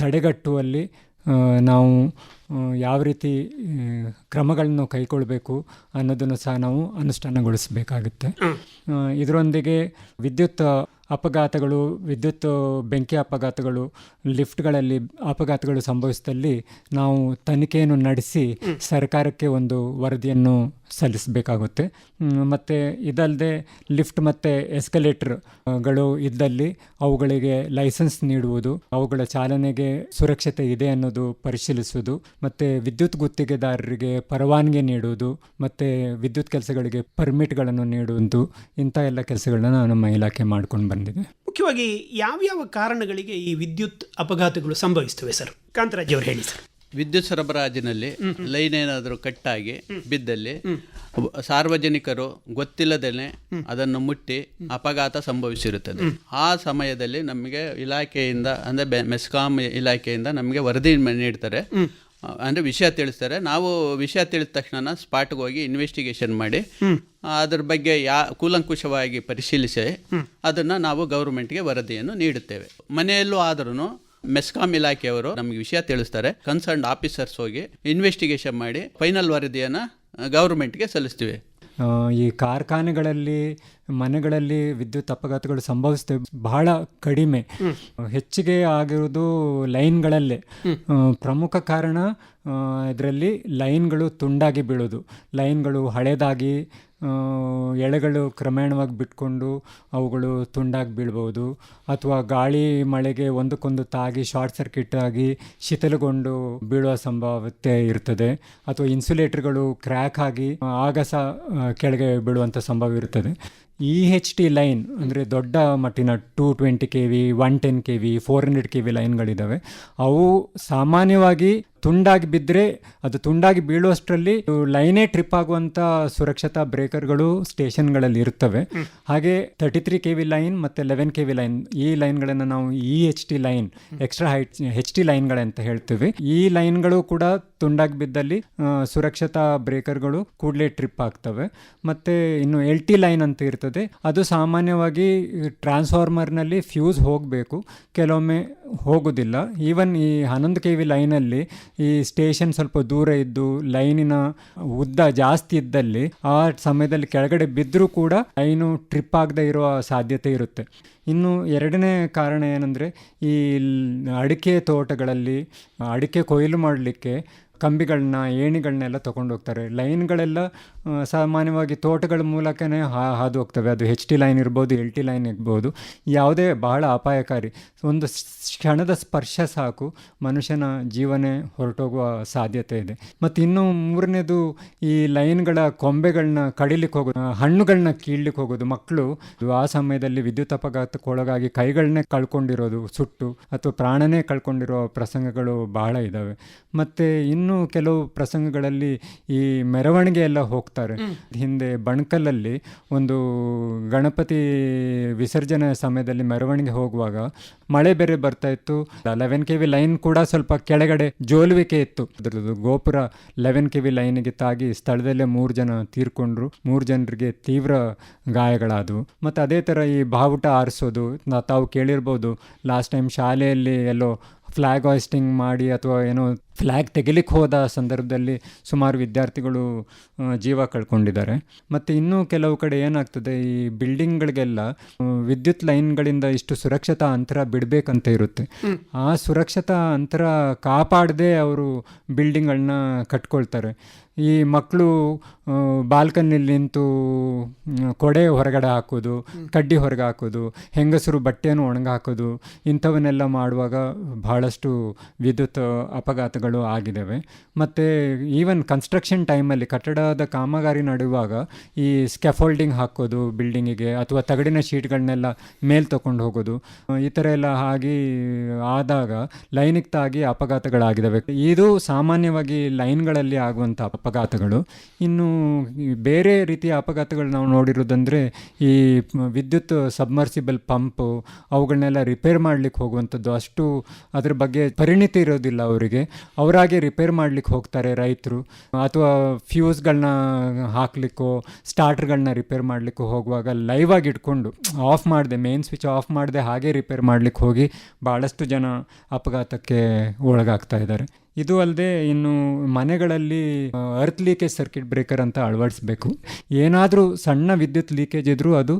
ತಡೆಗಟ್ಟುವಲ್ಲಿ ನಾವು ಯಾವ ರೀತಿ ಕ್ರಮಗಳನ್ನು ಕೈಗೊಳ್ಳಬೇಕು ಅನ್ನೋದನ್ನು ಸಹ ನಾವು ಅನುಷ್ಠಾನಗೊಳಿಸಬೇಕಾಗುತ್ತೆ. ಇದರೊಂದಿಗೆ ವಿದ್ಯುತ್ ಅಪಘಾತಗಳು ವಿದ್ಯುತ್ ಬೆಂಕಿ ಅಪಘಾತಗಳು ಲಿಫ್ಟ್ಗಳಲ್ಲಿ ಅಪಘಾತಗಳು ಸಂಭವಿಸಿದಲ್ಲಿ ನಾವು ತನಿಖೆಯನ್ನು ನಡೆಸಿ ಸರ್ಕಾರಕ್ಕೆ ಒಂದು ವರದಿಯನ್ನು ಸಲ್ಲಿಸಬೇಕಾಗುತ್ತೆ. ಮತ್ತು ಇದಲ್ಲದೆ ಲಿಫ್ಟ್ ಮತ್ತು ಎಸ್ಕಲೇಟರ್ಗಳು ಇದ್ದಲ್ಲಿ ಅವುಗಳಿಗೆ ಲೈಸೆನ್ಸ್ ನೀಡುವುದು ಅವುಗಳ ಚಾಲನೆಗೆ ಸುರಕ್ಷತೆ ಇದೆ ಅನ್ನೋದು ಪರಿಶೀಲಿಸುವುದು ಮತ್ತು ವಿದ್ಯುತ್ ಗುತ್ತಿಗೆದಾರರಿಗೆ ಪರವಾನಗಿ ನೀಡುವುದು ಮತ್ತು ವಿದ್ಯುತ್ ಕೆಲಸಗಳಿಗೆ ಪರ್ಮಿಟ್ಗಳನ್ನು ನೀಡುವುದು ಇಂಥ ಎಲ್ಲ ಕೆಲಸಗಳನ್ನ ನಮ್ಮ ಇಲಾಖೆ ಮಾಡ್ಕೊಂಡು ಬಂದಿದೆ. ಮುಖ್ಯವಾಗಿ ಯಾವ್ಯಾವ ಕಾರಣಗಳಿಗೆ ಈ ವಿದ್ಯುತ್ ಅಪಘಾತಗಳು ಸಂಭವಿಸ್ತವೆ ಸರ್? ಕಾಂತರಾಜ್ ಅವರು ಹೇಳಿ ಸರ್. ವಿದ್ಯುತ್ ಸರಬರಾಜಿನಲ್ಲಿ ಲೈನ್ ಏನಾದರೂ ಕಟ್ಟಾಗಿ ಬಿದ್ದಲ್ಲಿ ಸಾರ್ವಜನಿಕರು ಗೊತ್ತಿಲ್ಲದೇ ಅದನ್ನು ಮುಟ್ಟಿ ಅಪಘಾತ ಸಂಭವಿಸಿರುತ್ತದೆ. ಆ ಸಮಯದಲ್ಲಿ ನಮಗೆ ಇಲಾಖೆಯಿಂದ ಅಂದರೆ ಮೆಸ್ಕಾಂ ಇಲಾಖೆಯಿಂದ ನಮಗೆ ವರದಿ ನೀಡ್ತಾರೆ. ಅಂದರೆ ವಿಷಯ ತಿಳಿಸ್ತಾರೆ. ನಾವು ವಿಷಯ ತಿಳಿದ ತಕ್ಷಣ ಸ್ಪಾಟ್ಗೆ ಹೋಗಿ ಇನ್ವೆಸ್ಟಿಗೇಷನ್ ಮಾಡಿ ಅದ್ರ ಬಗ್ಗೆ ಯಾ ಕೂಲಂಕುಷವಾಗಿ ಪರಿಶೀಲಿಸಿ ಅದನ್ನು ನಾವು ಗೌರ್ಮೆಂಟ್ಗೆ ವರದಿಯನ್ನು ನೀಡುತ್ತೇವೆ. ಮನೆಯಲ್ಲೂ ಆದ್ರೂ ಮೆಸ್ಕಾಂ ಇಲಾಖೆಯವರು ನಮಗೆ ವಿಷಯ ತಿಳಿಸ್ತಾರೆ. ಕನ್ಸರ್ನ್ ಆಫೀಸರ್ಸ್ ಹೋಗಿ ಇನ್ವೆಸ್ಟಿಗೇಷನ್ ಮಾಡಿ ಫೈನಲ್ ವರದಿಯನ್ನು ಗೌರ್ಮೆಂಟ್ಗೆ ಸಲ್ಲಿಸ್ತೀವಿ. ಈ ಕಾರ್ಖಾನೆಗಳಲ್ಲಿ ಮನೆಗಳಲ್ಲಿ ವಿದ್ಯುತ್ ಅಪಘಾತಗಳು ಸಂಭವಿಸ್ತವೆ ಬಹಳ ಕಡಿಮೆ. ಹೆಚ್ಚಿಗೆ ಆಗಿರೋದು ಲೈನ್ಗಳಲ್ಲೇ. ಪ್ರಮುಖ ಕಾರಣ ಇದರಲ್ಲಿ ಲೈನ್ಗಳು ತುಂಡಾಗಿ ಬೀಳೋದು. ಲೈನ್ಗಳು ಹಳೆದಾಗಿ ಎಳೆಗಳು ಕ್ರಮೇಣವಾಗಿ ಬಿಟ್ಕೊಂಡು ಅವುಗಳು ತುಂಡಾಗಿ ಬೀಳ್ಬೋದು. ಅಥವಾ ಗಾಳಿ ಮಳೆಗೆ ಒಂದಕ್ಕೊಂದು ತಾಗಿ ಶಾರ್ಟ್ ಸರ್ಕ್ಯೂಟ್ ಆಗಿ ಶಿಥಿಲಗೊಂಡು ಬೀಳುವ ಸಂಭಾವ್ಯತೆ ಇರ್ತದೆ. ಅಥವಾ ಇನ್ಸುಲೇಟರ್ಗಳು ಕ್ರ್ಯಾಕ್ ಆಗಿ ಆಗ ಆಗಸ ಕೆಳಗೆ ಬೀಳುವಂಥ ಸಂಭವ ಇರ್ತದೆ. ಇ ಹೆಚ್ ಟಿ ಲೈನ್ ಅಂದರೆ ದೊಡ್ಡ ಮಟ್ಟಿನ two twenty K V one ten K V four hundred K V ಲೈನ್ಗಳಿದ್ದಾವೆ ಅವು ಸಾಮಾನ್ಯವಾಗಿ ತುಂಡಾಗಿ ಬಿದ್ದರೆ ಅದು ತುಂಡಾಗಿ ಬೀಳುವಷ್ಟರಲ್ಲಿ ಲೈನೇ ಟ್ರಿಪ್ ಆಗುವಂಥ ಸುರಕ್ಷತಾ ಬ್ರೇಕರ್ಗಳು ಸ್ಟೇಷನ್ಗಳಲ್ಲಿ ಇರ್ತವೆ ಹಾಗೆ thirty three K V line ಮತ್ತು ಲೆವೆನ್ ಕೆ ವಿ ಲೈನ್ ಈ ಲೈನ್ಗಳನ್ನು ನಾವು E H T line extra height H T ಲೈನ್ಗಳಂತ ಹೇಳ್ತೀವಿ. ಈ ಲೈನ್ಗಳು ಕೂಡ ತುಂಡಾಗಿ ಬಿದ್ದಲ್ಲಿ ಸುರಕ್ಷತಾ ಬ್ರೇಕರ್ಗಳು ಕೂಡಲೇ ಟ್ರಿಪ್ ಆಗ್ತವೆ. ಮತ್ತು ಇನ್ನು ಎಲ್ ಟಿ ಲೈನ್ ಅಂತ ಇರ್ತದೆ. ಅದು ಸಾಮಾನ್ಯವಾಗಿ ಟ್ರಾನ್ಸ್ಫಾರ್ಮರ್ನಲ್ಲಿ ಫ್ಯೂಸ್ ಹೋಗಬೇಕು. ಕೆಲವೊಮ್ಮೆ ಹೋಗೋದಿಲ್ಲ. ಈವನ್ ಈ ಹನ್ನೊಂದು ಕೆ ವಿ ಲೈನಲ್ಲಿ ಈ ಸ್ಟೇಷನ್ ಸ್ವಲ್ಪ ದೂರ ಇದ್ದು ಲೈನಿನ ಉದ್ದ ಜಾಸ್ತಿ ಇದ್ದಲ್ಲಿ ಆ ಸಮಯದಲ್ಲಿ ಕೆಳಗಡೆ ಬಿದ್ದರೂ ಕೂಡ ಲೈನು ಟ್ರಿಪ್ ಆಗದೆ ಇರುವ ಸಾಧ್ಯತೆ ಇರುತ್ತೆ. ಇನ್ನು ಎರಡನೇ ಕಾರಣ ಏನಂದರೆ ಈ ಅಡಿಕೆ ತೋಟಗಳಲ್ಲಿ ಅಡಿಕೆ ಕೊಯ್ಲು ಮಾಡಲಿಕ್ಕೆ ಕಂಬಿಗಳನ್ನ, ಏಣಿಗಳನ್ನೆಲ್ಲ ತಗೊಂಡು ಹೋಗ್ತಾರೆ ಲೈನ್ಗಳೆಲ್ಲ ಸಾಮಾನ್ಯವಾಗಿ ತೋಟಗಳ ಮೂಲಕನೇ ಹಾದು ಹೋಗ್ತವೆ ಅದು ಹೆಚ್ ಟಿ ಲೈನ್ ಇರ್ಬೋದು ಎಲ್ ಟಿ ಲೈನ್ ಇರ್ಬೋದು. ಯಾವುದೇ ಬಹಳ ಅಪಾಯಕಾರಿ. ಒಂದು ಕ್ಷಣದ ಸ್ಪರ್ಶ ಸಾಕು, ಮನುಷ್ಯನ ಜೀವನೇ ಹೊರಟೋಗುವ ಸಾಧ್ಯತೆ ಇದೆ. ಮತ್ತು ಇನ್ನು ಮೂರನೇದು, ಈ ಲೈನ್ಗಳ ಕೊಂಬೆಗಳನ್ನ ಕಡಿಲಿಕ್ಕೆ ಹೋಗೋದು ಹಣ್ಣುಗಳನ್ನ ಕೀಳ್ಲಿಕ್ಕೆ ಹೋಗೋದು. ಮಕ್ಕಳು ಆ ಸಮಯದಲ್ಲಿ ವಿದ್ಯುತ್ ಅಪಘಾತಕ್ಕೊಳಗಾಗಿ ಕೈಗಳನ್ನೇ ಕಳ್ಕೊಂಡಿರೋದು, ಸುಟ್ಟು ಅಥವಾ ಪ್ರಾಣನೇ ಕಳ್ಕೊಂಡಿರೋ ಪ್ರಸಂಗಗಳು ಬಹಳ ಇದ್ದಾವೆ ಮತ್ತು ಇನ್ನೂ ಕೆಲವು ಪ್ರಸಂಗಗಳಲ್ಲಿ ಈ ಮೆರವಣಿಗೆ ಎಲ್ಲ ಹೋಗ್ತಾರೆ. ಹಿಂದೆ ಬಣಕಲಲ್ಲಿ ಒಂದು ಗಣಪತಿ ವಿಸರ್ಜನೆ ಸಮಯದಲ್ಲಿ ಮೆರವಣಿಗೆ ಹೋಗುವಾಗ ಮಳೆ ಬೇರೆ ಬರ್ತಾ ಇತ್ತು. ಲೆವೆನ್ ಕೆ ವಿ ಲೈನ್ ಕೂಡ ಸ್ವಲ್ಪ ಕೆಳಗಡೆ ಜೋಲುವಿಕೆ ಇತ್ತು. ಅದರದ್ದು ಗೋಪುರ ಲೆವೆನ್ ಕೆ ವಿ ಲೈನಿಗೆ ತಾಗಿ ಸ್ಥಳದಲ್ಲೇ ಮೂರು ಜನ ತೀರ್ಕೊಂಡ್ರು. ಮೂರು ಜನರಿಗೆ ತೀವ್ರ ಗಾಯಗಳಾದವು. ಮತ್ತು ಅದೇ ಥರ ಈ ಬಾವುಟ ಆರಿಸೋದು ತಾವು ಕೇಳಿರ್ಬೋದು ಲಾಸ್ಟ್ ಟೈಮ್ ಶಾಲೆಯಲ್ಲಿ ಎಲ್ಲೋ ಫ್ಲಾಗ್ ಹಾಯ್ಸ್ಟಿಂಗ್ ಮಾಡಿ ಅಥವಾ ಏನೋ ಫ್ಲ್ಯಾಗ್ ತೆಗಿಲಿಕ್ಕೆ ಹೋದ ಸಂದರ್ಭದಲ್ಲಿ ಸುಮಾರು ವಿದ್ಯಾರ್ಥಿಗಳು ಜೀವ ಕಳ್ಕೊಂಡಿದ್ದಾರೆ. ಮತ್ತು ಇನ್ನೂ ಕೆಲವು ಕಡೆ ಏನಾಗ್ತದೆ ಈ ಬಿಲ್ಡಿಂಗ್ಗಳಿಗೆಲ್ಲ ವಿದ್ಯುತ್ ಲೈನ್ಗಳಿಂದ ಇಷ್ಟು ಸುರಕ್ಷತಾ ಅಂತರ ಬಿಡಬೇಕಂತ ಇರುತ್ತೆ. ಆ ಸುರಕ್ಷತಾ ಅಂತರ ಕಾಪಾಡದೆ ಅವರು ಬಿಲ್ಡಿಂಗ್ಗಳನ್ನ ಕಟ್ಕೊಳ್ತಾರೆ. ಈ ಮಕ್ಕಳು ಬಾಲ್ಕನಿಲ್ಲಿ ನಿಂತು ಕೊಡೆ ಹೊರಗಡೆ ಹಾಕೋದು ಕಡ್ಡಿ ಹೊರಗೆ ಹಾಕೋದು ಹೆಂಗಸರು ಬಟ್ಟೆಯನ್ನು ಒಣಗಾಕೋದು ಇಂಥವನ್ನೆಲ್ಲ ಮಾಡುವಾಗ ಬಹಳಷ್ಟು ವಿದ್ಯುತ್ ಅಪಘಾತಗಳು ಆಗಿದ್ದಾವೆ ಮತ್ತು ಈವನ್ ಕನ್ಸ್ಟ್ರಕ್ಷನ್ ಟೈಮಲ್ಲಿ ಕಟ್ಟಡದ ಕಾಮಗಾರಿ ನಡೆಯುವಾಗ ಈ ಸ್ಕೆಫೋಲ್ಡಿಂಗ್ ಹಾಕೋದು ಬಿಲ್ಡಿಂಗಿಗೆ ಅಥವಾ ತಗಡಿನ ಶೀಟ್ಗಳನ್ನೆಲ್ಲ ಮೇಲೆ ತಗೊಂಡು ಹೋಗೋದು, ಈ ಥರ ಎಲ್ಲ ಆಗಿ ಆದಾಗ ಲೈನಿಗೆ ತಾಗಿ ಅಪಘಾತಗಳಾಗಿದ್ದಾವೆ ಇದು ಸಾಮಾನ್ಯವಾಗಿ ಲೈನ್ಗಳಲ್ಲಿ ಆಗುವಂಥ ಅಪಘಾತಗಳು. ಇನ್ನು ಬೇರೆ ರೀತಿಯ ಅಪಘಾತಗಳು ನಾವು ನೋಡಿರೋದಂದರೆ ಈ ವಿದ್ಯುತ್ ಸಬ್ಮರ್ಸಿಬಲ್ ಪಂಪು ಅವುಗಳನ್ನೆಲ್ಲ ರಿಪೇರ್ ಮಾಡಲಿಕ್ಕೆ ಹೋಗುವಂಥದ್ದು. ಅಷ್ಟು ಅದ್ರ ಬಗ್ಗೆ ಪರಿಣಿತಿ ಇರೋದಿಲ್ಲ ಅವರಿಗೆ. ಅವರಾಗೆ ರಿಪೇರ್ ಮಾಡ್ಲಿಕ್ಕೆ ಹೋಗ್ತಾರೆ ರೈತರು. ಅಥವಾ ಫ್ಯೂಸ್ಗಳನ್ನ ಹಾಕ್ಲಿಕ್ಕೋ ಸ್ಟಾರ್ಟರ್ಗಳನ್ನ ರಿಪೇರ್ ಮಾಡಲಿಕ್ಕೂ ಹೋಗುವಾಗ ಲೈವ್ ಆಗಿ ಇಟ್ಕೊಂಡು ಆಫ್ ಮಾಡಿದೆ ಮೇನ್ ಸ್ವಿಚ್ ಆಫ್ ಮಾಡಿದೆ ಹಾಗೆ ರಿಪೇರ್ ಮಾಡ್ಲಿಕ್ಕೆ ಹೋಗಿ ಭಾಳಷ್ಟು ಜನ ಅಪಘಾತಕ್ಕೆ ಒಳಗಾಗ್ತಾ ಇದ್ದಾರೆ. ಇದು ಅಲ್ಲದೆ ಇನ್ನು ಮನೆಗಳಲ್ಲಿ ಅರ್ತ್ ಲೀಕೇಜ್ ಸರ್ಕಿಟ್ ಬ್ರೇಕರ್ ಅಂತ ಅಳವಡಿಸ್ಬೇಕು. ಏನಾದರೂ ಸಣ್ಣ ವಿದ್ಯುತ್ ಲೀಕೇಜ್ ಇದ್ದರೂ ಅದು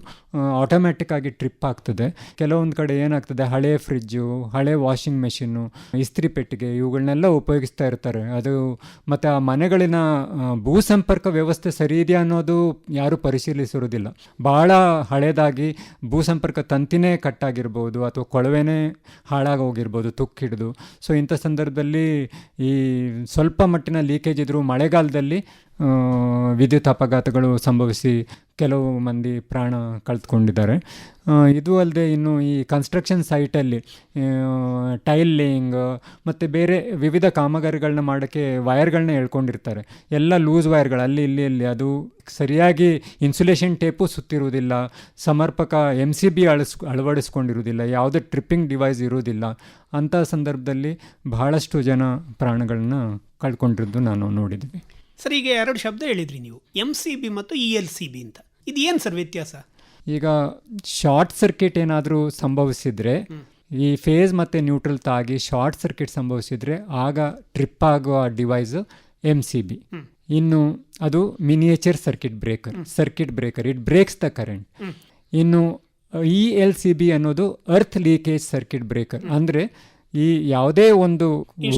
ಆಟೋಮ್ಯಾಟಿಕ್ ಆಗಿ ಟ್ರಿಪ್ ಆಗ್ತದೆ. ಕೆಲವೊಂದು ಕಡೆ ಏನಾಗ್ತದೆ, ಹಳೆ ಫ್ರಿಜ್ಜು ಹಳೆ ವಾಷಿಂಗ್ ಮೆಷಿನ್ನು ಇಸ್ತ್ರಿ ಪೆಟ್ಟಿಗೆ ಇವುಗಳನ್ನೆಲ್ಲ ಉಪಯೋಗಿಸ್ತಾ ಇರ್ತಾರೆ. ಅದು ಮತ್ತು ಆ ಮನೆಗಳಿನ ಭೂ ಸಂಪರ್ಕ ವ್ಯವಸ್ಥೆ ಸರಿ ಇದೆಯಾ ಅನ್ನೋದು ಯಾರೂ ಪರಿಶೀಲಿಸಿರೋದಿಲ್ಲ ಭಾಳ ಹಳೇದಾಗಿ ಭೂ ಸಂಪರ್ಕ ತಂತಿನೇ ಕಟ್ಟಾಗಿರ್ಬೋದು ಅಥವಾ ಕೊಳವೆನೇ ಹಾಳಾಗಿ ಹಾಳಾಗೋಗಿರ್ಬೋದು, ತುಕ್ಕಿಡ್ದು. ಸೊ ಇಂಥ ಸಂದರ್ಭದಲ್ಲಿ ಈ ಸ್ವಲ್ಪ ಮಟ್ಟಿನ ಲೀಕೇಜ್ ಇದ್ದರೂ ಮಳೆಗಾಲದಲ್ಲಿ ವಿದ್ಯುತ್ ಅಪಘಾತಗಳು ಸಂಭವಿಸಿ ಕೆಲವು ಮಂದಿ ಪ್ರಾಣ ಕಳೆದುಕೊಂಡಿದ್ದಾರೆ. ಇದು ಅಲ್ಲದೆ ಇನ್ನು ಈ ಕನ್ಸ್ಟ್ರಕ್ಷನ್ ಸೈಟಲ್ಲಿ ಟೈಲ್ ಲೇಯಿಂಗ್ ಮತ್ತು ಬೇರೆ ವಿವಿಧ ಕಾಮಗಾರಿಗಳನ್ನ ಮಾಡೋಕ್ಕೆ ವೈರ್ಗಳನ್ನ ಎಳ್ಕೊಂಡಿರ್ತಾರೆ. ಎಲ್ಲ ಲೂಸ್ ವೈರ್ಗಳು ಅಲ್ಲಿ, ಇಲ್ಲಿ ಇಲ್ಲಿ ಅದು ಸರಿಯಾಗಿ ಇನ್ಸುಲೇಷನ್ ಟೇಪು ಸುತ್ತಿರುವುದಿಲ್ಲ, ಸಮರ್ಪಕ ಎಂ ಸಿ ಬಿ ಅಳಿಸ್, ಅಳವಡಿಸ್ಕೊಂಡಿರುವುದಿಲ್ಲ, ಯಾವುದೇ ಟ್ರಿಪ್ಪಿಂಗ್ ಡಿವೈಸ್ ಇರುವುದಿಲ್ಲ. ಅಂಥ ಸಂದರ್ಭದಲ್ಲಿ ಬಹಳಷ್ಟು ಜನ ಪ್ರಾಣಗಳನ್ನ ಕಳ್ಕೊಂಡಿರೋದು ನಾನು ನೋಡಿದ್ವಿ ಸರ್ ಈಗ ಎರಡು ಶಬ್ದ ಹೇಳಿದ್ರಿ ನೀವು. ಎಂ ಸಿ ಬಿ ಮತ್ತು ಇ ಎಲ್ ಸಿ ಬಿ ಅಂತ. ಇದು ಸರ್ ವ್ಯತ್ಯಾಸ? ಈಗ ಶಾರ್ಟ್ ಸರ್ಕಿಟ್ ಏನಾದರೂ ಸಂಭವಿಸಿದರೆ, ಈ ಫೇಸ್ ಮತ್ತು ನ್ಯೂಟ್ರಲ್ ತಾಗಿ ಶಾರ್ಟ್ ಸರ್ಕಿಟ್ ಸಂಭವಿಸಿದರೆ, ಆಗ ಟ್ರಿಪ್ ಆಗುವ ಡಿವೈಸ್ ಎಂ ಸಿ ಬಿ ಇನ್ನು ಅದು miniature circuit breaker circuit breaker, it breaks the current. ಇನ್ನು ಇ ಎಲ್ ಸಿ ಬಿ ಅನ್ನೋದು ಅರ್ಥ್ ಲೀಕೇಜ್ ಸರ್ಕಿಟ್ ಬ್ರೇಕರ್. ಅಂದರೆ ಈ ಯಾವುದೇ ಒಂದು